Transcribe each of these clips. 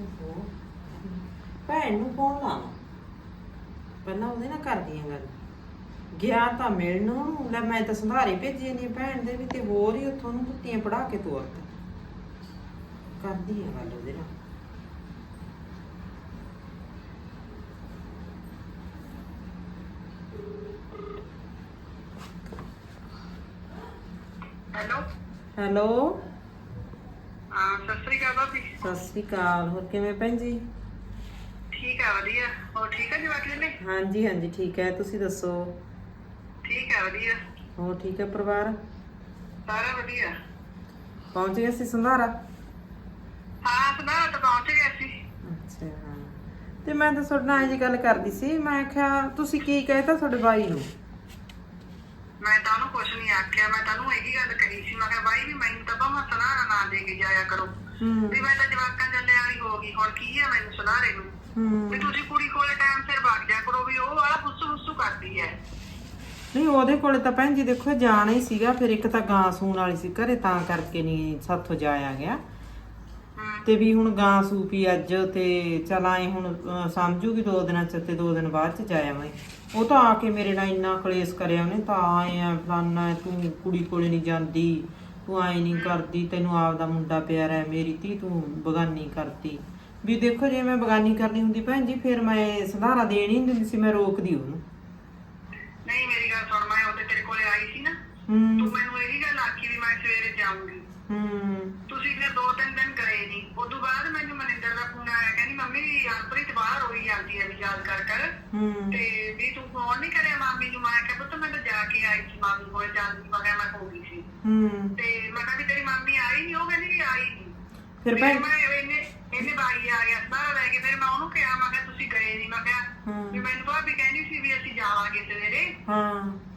ਓਹੋ ਭੈਣ ਨੂੰ ਫੋਨ ਲਾਵਾਂ ਪਹਿਲਾਂ ਉਹਦੇ ਨਾਲ ਕਰਦੀ ਆਂ ਗੱਲ। ਗਿਆ ਤਾਂ ਮਿਲਣ ਨੂੰ ਲੈ ਮੈਂ ਤਾਂ ਸੰਧਾਰੇ ਭੇਜੇ ਨੇ ਭੈਣ ਦੇ ਵੀ ਤੇ ਹੋਰ ਹੀ ਉੱਥੋਂ ਨੂੰ ਕੁੱਤੀਆਂ ਪੜਾ ਕੇ ਤੋਰਤਾ। ਕਰਦੀ ਆਂ ਗੱਲ ਉਹਦੇ ਨਾਲ। ਹੈਲੋ। ਹੈਲੋ ਹਾਂ ਸਤਿ ਸ੍ਰੀ ਅਕਾਲ ਭਾਬੀ ਸਤਿ ਸ੍ਰੀ ਅਕਾਲ ਹੋਰ ਕਿਵੇਂ ਭੈਣ ਜੀ? ਠੀਕ ਹੈ ਵਧੀਆ। ਹੋਰ ਠੀਕ ਹੈ ਜਵਾਕੀ ਨੇ ਹਾਂਜੀ ਹਾਂਜੀ ਠੀਕ ਹੈ। ਤੁਸੀਂ ਦੱਸੋ? ਠੀਕ ਹੈ ਵਧੀਆ। ਹੋਰ ਠੀਕ ਹੈ ਪਰਿਵਾਰ? ਸਾਰਾ ਵਧੀਆ। ਪਹੁੰਚ ਗਏ ਸੀ ਸੰਧਾਰਾ? ਹਾਂ ਸੁਣਾ ਤਾਂ ਪਹੁੰਚ ਗਿਆ ਸੀ। ਅੱਛਾ। ਤੇ ਮੈਂ ਤਾਂ ਤੁਹਾਡੇ ਨਾਲ ਇਹ ਜੀ ਗੱਲ ਕਰਦੀ ਸੀ। ਮੈਂ ਕਿਹਾ ਤੁਸੀਂ ਕੀ ਕਹਿਤਾ ਤੁਹਾਡੇ ਬਾਈ ਨੂੰ? ਮੈਂ ਤਾਂ ਉਹਨੂੰ ਕੁਛ ਨਹੀਂ ਆਖਿਆ। ਮੈਂ ਤੁਹਾਨੂੰ ਇਹੀ ਗੱਲ ਕਹੀ ਸੀ। ਮੈਂ ਕਿਹਾ ਬਾਈ ਵੀ ਮੈਨੂੰ ਤਾਂ ਭਾਵੇਂ ਸੁਨਾਰਾ ਨਾ ਦੇ ਕੇ ਜਾਇਆ ਕਰੋ। ਹੂੰ। ਵੀ ਮੈਂ ਤਾਂ ਜਵਾਕਾਂ ਜੱਲੇ ਵਾਲੀ ਹੋ ਗਈ ਹੁਣ ਕੀ ਹੈ ਮੈਨੂੰ ਸੁਨਾਰੇ ਨੂੰ? ਵੀ ਤੁਸੀਂ ਕੁੜੀ ਕੋਲੇ ਟਾਈਮ ਸਿਰ ਵਗ ਜਾ ਕਰੋ ਵੀ ਉਹ ਵਾਲਾ ਫੁੱਸੂ ਫੁੱਸੂ ਕਰਦੀ ਹੈ ਨਹੀਂ ਉਹਦੇ ਕੋਲੇ ਤਾਂ ਭੈਣ ਜੀ ਦੇਖੋ ਜਾਣਾ ਹੀ ਸੀਗਾ ਫਿਰ ਇੱਕ ਤਾਂ ਗਾਂ ਸੂਣ ਵਾਲੀ ਸੀ ਘਰੇ ਤਾਂ ਕਰਕੇ ਨਹੀਂ ਸਾਥੋਂ ਜਾਇਆ ਗਿਆ। ਤੇ ਵੀ ਹੁਣ ਗਾਂ ਸੂਪੀ ਅੱਜ ਤੇ ਚਲ ਆਏ ਹੁਣ ਅਹ, ਸਮਝੂਗੀ ਦੋ ਦਿਨਾਂ ਚ ਤੇ ਦੋ ਦਿਨ ਬਾਅਦ ਚ ਜਾਇਆ ਮੈਂ। ਉਹ ਤਾਂ ਆ ਕੇ ਮੇਰੇ ਨਾਲ ਇੰਨਾ ਕਲੇਸ਼ ਕਰਿਆ ਉਹਨੇ ਤਾਂ ਆਏ ਆ ਫਲਾਨਾ ਹੈ, ਤੂੰ ਕੁੜੀ ਕੋਲੇ ਨਹੀਂ ਜਾਂਦੀ। ਤੂੰ ਆਏ ਨਹੀਂ ਕਰਦੀ ਤੈਨੂੰ ਆਪਦਾ ਮੁੰਡਾ ਪਿਆਰਾ ਹੈ ਮੇਰੀ ਧੀ ਤੂੰ ਬਗਾਨੀ ਕਰਤੀ ਵੀ ਦੇਖੋ ਜੇ ਮੈਂ ਬਗਾਨੀ ਕਰਨੀ ਹੁੰਦੀ ਭੈਣ ਜੀ ਫਿਰ ਮੈਂ ਸੰਧਾਰਾ ਦੇਣੀ ਨਹੀਂ ਦਿੰਦੀ ਸੀ ਮੈਂ ਰੋਕਦੀ ਉਹਨੂੰ। ਨਹੀਂ ਮੇਰੀ ਗੱਲ ਸੁਣ ਮੈਂ ਉਹਦੇ ਤੇਰੇ ਕੋਲੇ ਆਈ ਸੀ ਨਾ ਹੂੰ। ਤੂੰ ਮੈਨੂੰ ਇਹੀ ਗੱਲ ਆਖੀ ਵੀ ਮੈਂ ਸਵੇਰੇ ਜਾਊਂਗੀ। ਹੂੰ। ਤੁਸੀਂ ਫਿਰ ਦੋ ਤਿੰਨ ਦਿਨ ਗਏ ਨਹੀਂ ਉਦੋਂ ਬਾਅਦ ਮੈਨੂੰ ਮਨਿੰਦਰ ਦਾ ਫੋਨ ਆਇਆ ਕਹਿੰਦੀ ਮੰਮੀ ਹਰਪ੍ਰੀਤ ਬਾਹਰ ਹੋਈ ਜਾਂਦੀ ਹੈ ਵੀ ਯਾਦ ਕਰ ਕਰ। ਹੂੰ। ਤੇ ਵੀ ਤੂੰ ਫੋਨ ਨਹੀਂ ਕਰਿਆ ਮਾਮੀ ਨੂੰ। ਮੈਂ ਕਿਹਾ ਪੁੱਤ ਮੈਂ ਤਾਂ ਜਾ ਕੇ ਆਈ ਸੀ ਮਾਮੀ ਕੋਲ ਜਾਂਦੀ ਕਿਹਾ ਮੈਂ ਹੋ ਗਈ ਸੀ। ਹੂੰ। ਤੇ ਮੈਂ ਕਿਹਾ ਵੀ ਤੇਰੀ ਮਾਮੀ ਆਈ ਨਹੀਂ ਉਹ ਕਹਿੰਦੀ ਵੀ ਆਈ ਨਹੀਂ ਫਿਰ ਭੈਣ ਮੈਂ ਇਹਨੇ ਇਹਨੇ ਬਾਈ ਆ ਗਿਆ ਸਾਰਾ ਲੈ ਕੇ ਫਿਰ ਮੈਂ ਉਹਨੂੰ ਕਿਹਾ ਮੈਂ ਕਿਹਾ ਤੁਸੀਂ ਗਏ ਨਹੀਂ ਮੈਂ ਕਿਹਾ। ਵੀ ਮੈਨੂੰ ਭਾਬੀ ਕਹਿੰਦੀ ਸੀ ਵੀ ਅਸੀਂ ਜਾਵਾਂਗੇ ਸਵੇਰੇ। ਹਾਂ।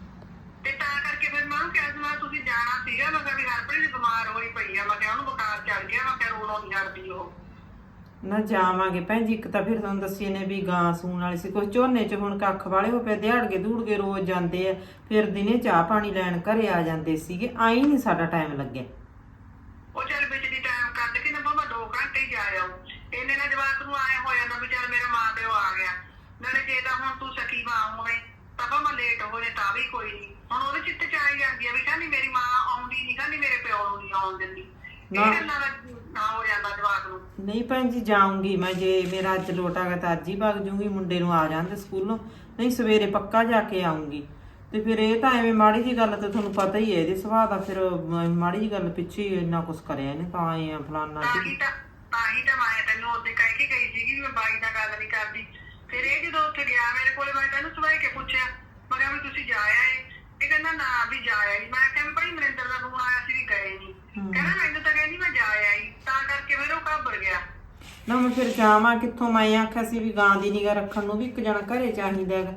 ਉਹਨੂੰ ਕਿਹਾ ਸੀ ਮੈਂ ਤੁਸੀਂ ਜਾਣਾ ਸੀਗਾ ਮੈਂ ਕਿਹਾ ਵੀ ਹਰਪ੍ਰੀਤ ਬਿਮਾਰ ਹੋਈ ਪਈ ਆ। ਮੈਂ ਕਿਹਾ ਉਹਨੂੰ ਬੁਖਾਰ ਚੜ ਗਿਆ ਮੈਂ ਕਿਹਾ ਰੋਣੋਂ ਨਹੀਂ ਹਟਦੀ ਉਹ। ਨਾ ਜਾਵਾਂਗੇ ਭੈਣ ਜੀ ਇੱਕ ਤਾਂ ਫਿਰ ਤੁਹਾਨੂੰ ਦੱਸੀ ਨੇ ਵੀ ਗਾਂ ਸੂਣ ਵਾਲੀ ਸੀ। ਕੁਝ ਝੋਨੇ 'ਚ ਹੁਣ ਕੱਖ ਵਾਲੇ ਹੋ ਪਏ ਦਿਹਾੜਗੇ ਦੂੜਗੇ ਰੋਜ਼ ਜਾਂਦੇ ਆ ਫਿਰ ਦਿਨੇ ਚਾਹ ਪਾਣੀ ਲੈਣ ਘਰੇ ਆ ਜਾਂਦੇ ਸੀਗੇ। ਆਈ ਨਹੀਂ ਸਾਡਾ ਟਾਈਮ ਲੱਗਿਆ। ਉਹ ਚੱਲ ਵਿੱਚ ਦੀ ਟਾਈਮ ਕੱਢ ਕੇ ਨਾ ਭਾਵੇਂ 2 ਘੰਟੇ ਹੀ ਜਾ ਆਉ ਇਹਨੇ ਨਾ ਜਵਾਕ ਨੂੰ ਆਏ ਹੋ ਜਾਂਦਾ ਵੀ ਚੱਲ ਮੇਰਾ ਮਾਂ ਪਿਓ ਆ ਗਿਆ। ਨਾਲੇ ਜੇ ਤਾਂ ਹੁਣ ਤੂੰ ਸਕੀ ਮਾਂ ਹੋਵੇਂ ਤਾਂ ਭਾਵੇਂ ਲੇਟ ਹੋ ਜੇ ਤਾਂ ਵੀ ਕੋਈ ਨਹੀਂ ਹੁਣ ਉਹਦੇ ਚਿੱਤ ਚ ਆਈ ਜਾਂਦੀ ਆ ਵੀ ਕਹਿੰਦੀ ਮੇਰੀ ਮਾਂ ਆਉਂਦੀ ਨਹੀਂ ਕਹਿੰਦੀ ਮੇਰੇ ਪਿਓ ਨੂੰ ਨਹੀਂ ਆਉਣ ਦਿੰਦੀ। ਨਾ। ਇਹ ਗੱਲਾਂ ਦਾ ਨਾ ਹੋ ਜਾਂਦਾ ਜਵਾਕ ਨੂੰ। ਨਹੀਂ ਭੈਣ ਜੀ ਜਾਊਂਗੀ ਮੈਂ ਜੇ ਮੇਰਾ ਅੱਜ ਲੋਟ ਆ ਗਿਆ ਤਾਂ ਅੱਜ ਹੀ ਭੱਗ ਜੂੰਗੀ ਮੁੰਡੇ ਨੂੰ ਆ ਜਾਂਦੇ ਸਕੂਲੋਂ ਨਹੀਂ ਸਵੇਰੇ ਪੱਕਾ ਜਾ ਕੇ ਆਉਂਗੀ ਤੇ ਫਿਰ ਇਹ ਤਾਂ ਐਵੇਂ ਮਾੜੀ ਜੀ ਗੱਲ ਤਾਂ ਤੁਹਾਨੂੰ ਪਤਾ ਹੀ ਹੈ ਇਹਦੇ ਸੁਭਾਅ ਦਾ ਫਿਰ ਮ- ਮਾੜੀ ਜੀ ਗੱਲ ਪਿੱਛੇ ਹੀ ਇੰਨਾ ਕੁਝ ਕਰਿਆ ਇਹਨੇ ਤਾਂ ਆਏ ਆ ਫਲਾਨਾ ਤਾਂ ਤੇ ਹੀ ਤਾਂ ਤਾਂ ਹੀ ਤਾਂ ਮੈਂ ਤੈਨੂੰ ਉਹਦੇ ਕਹਿ ਕੇ ਗਈ ਸੀਗੀ ਵੀ ਮੈਂ ਬਾਈ ਨਾਲ ਗੱਲ ਨਹੀਂ ਕਰਦੀ। ਫਿਰ ਇਹ ਜਦੋਂ ਉੱਥੇ ਗਿਆ ਮੇਰੇ ਕੋਲੇ ਮੈਂ ਤੈਨੂੰ ਸਵਾਈ ਕੇ ਪੁੱਛਿਆ ਮੈਂ ਕਿਹਾ ਵੀ ਤੁਸੀਂ ਜਾ ਆਏ। ਇਹ ਕਹਿੰਦਾ ਨਾ ਵੀ ਜਾ ਆਈ। ਮੈਂ ਕਿਹਾ ਵੀ ਭਾਈ ਮਨਿੰਦਰ ਦਾ ਫੋਨ ਆਇਆ ਸੀ ਵੀ ਗਏ ਨਹੀਂ ਕਹਿੰਦਾ ਮੈਨੂੰ ਤਾਂ ਕਹਿੰਦੀ ਮੈਂ ਜਾ ਆਈ। ਤਾਂ ਕਰਕੇ ਫਿਰ ਉਹ ਘਾਬਰ ਗਿਆ। ਨਾ ਮੈਂ ਫਿਰ ਜਾਵਾਂ ਕਿੱਥੋਂ? ਮੈਂ ਆਖਿਆ ਸੀ ਵੀ ਗਾਂ ਦੀ ਨਿਗਾ ਰੱਖਣ ਨੂੰ ਵੀ ਇੱਕ ਜਣਾ ਘਰੇ ਚਾਹੀਦਾ ਹੈਗਾ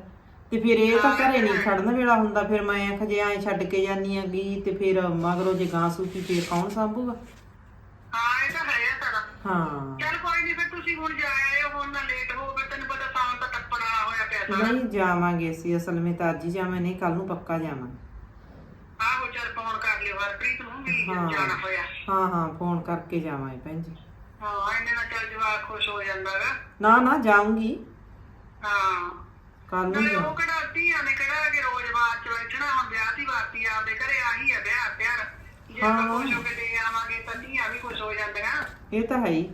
ਤੇ ਫਿਰ ਇਹ ਤਾਂ ਘਰੇ ਨਹੀਂ ਖੜਨ ਵੇਲਾ ਹੁੰਦਾ। ਫਿਰ ਮੈਂ ਆਖਿਆ ਜੇ ਐਂ ਛੱਡ ਕੇ ਜਾਨੀ ਆਗੀ ਤੇ ਫਿਰ ਮਗਰੋਂ ਜੇ ਗਾਂ ਸੂਪੀ ਫੇਰ ਕੌਣ ਸੰਭੂਗਾ? ਹਾਂ ਇਹ ਤਾਂ ਹੈ ਆ ਸਾਡਾ। ਹਾਂ। ਚੱਲ ਕੋਈ ਨਹੀਂ ਫਿਰ ਤੁਸੀਂ ਹੁਣ ਜਾ ਹੋ, ਹੁਣ ਨਾ ਲੇਟ ਹੋ ਫਿਰ ਤੈਨੂੰ ਨਹੀਂ ਜਾਵਾਂਗੇ ਅਸੀਂ ਅਸਲ ਵਿੱਚ ਤਾਂ ਅੱਜ ਹੀ ਜਾਵਾਂ ਨਹੀਂ ਕੱਲ ਨੂੰ ਪੱਕਾ ਜਾਵਾਂ। ਆਹੋ ਚੱਲ ਫੋਨ ਕਰ ਲਿਓ ਹਰਪ੍ਰੀਤ ਨੂੰ ਵੀ ਹਾਂ। ਜਾਣਾ ਹੋਇਆ। ਹਾਂ ਹਾਂ ਫੋਨ ਕਰਕੇ ਜਾਵਾਂਗੇ ਭੈਣ ਜੀ। ਹਾਂ ਇਹਨੇ ਨਾਲ ਚੱਲ ਜਵਾਕ ਖੁਸ਼ ਹੋ ਜਾਂਦਾ ਗਾ। ਨਾ ਨਾ ਜਾਊਂਗੀ। ਹਾਂ। ਕੱਲ ਨੂੰ ਨਾਲੇ ਜਾ। ਉਹ ਕਿਹੜਾ ਧੀਆਂ ਨੇ ਕਿਹੜਾ ਕਿ ਰੋਜ਼ ਬਾਅਦ ਚ ਬੈਠਣਾ ਹੁਣ ਵਿਆਹ ਦੀ ਬਾਤੀ ਆਪਦੇ ਘਰੇ ਆਹੀ ਹੈ ਵਿਆਹ ਪਿਆਰ। ਜੇ ਆਪਾਂ ਹਾਂ। ਖੁਸ਼ ਹੋ ਕੇ ਦੇ ਆਵਾਂਗੇ ਤਾਂ ਧੀਆਂ ਵੀ ਖੁਸ਼ ਹੋ ਜਾਂਦੀਆਂ। ਇਹ ਤਾਂ ਹੈ ਹੀ।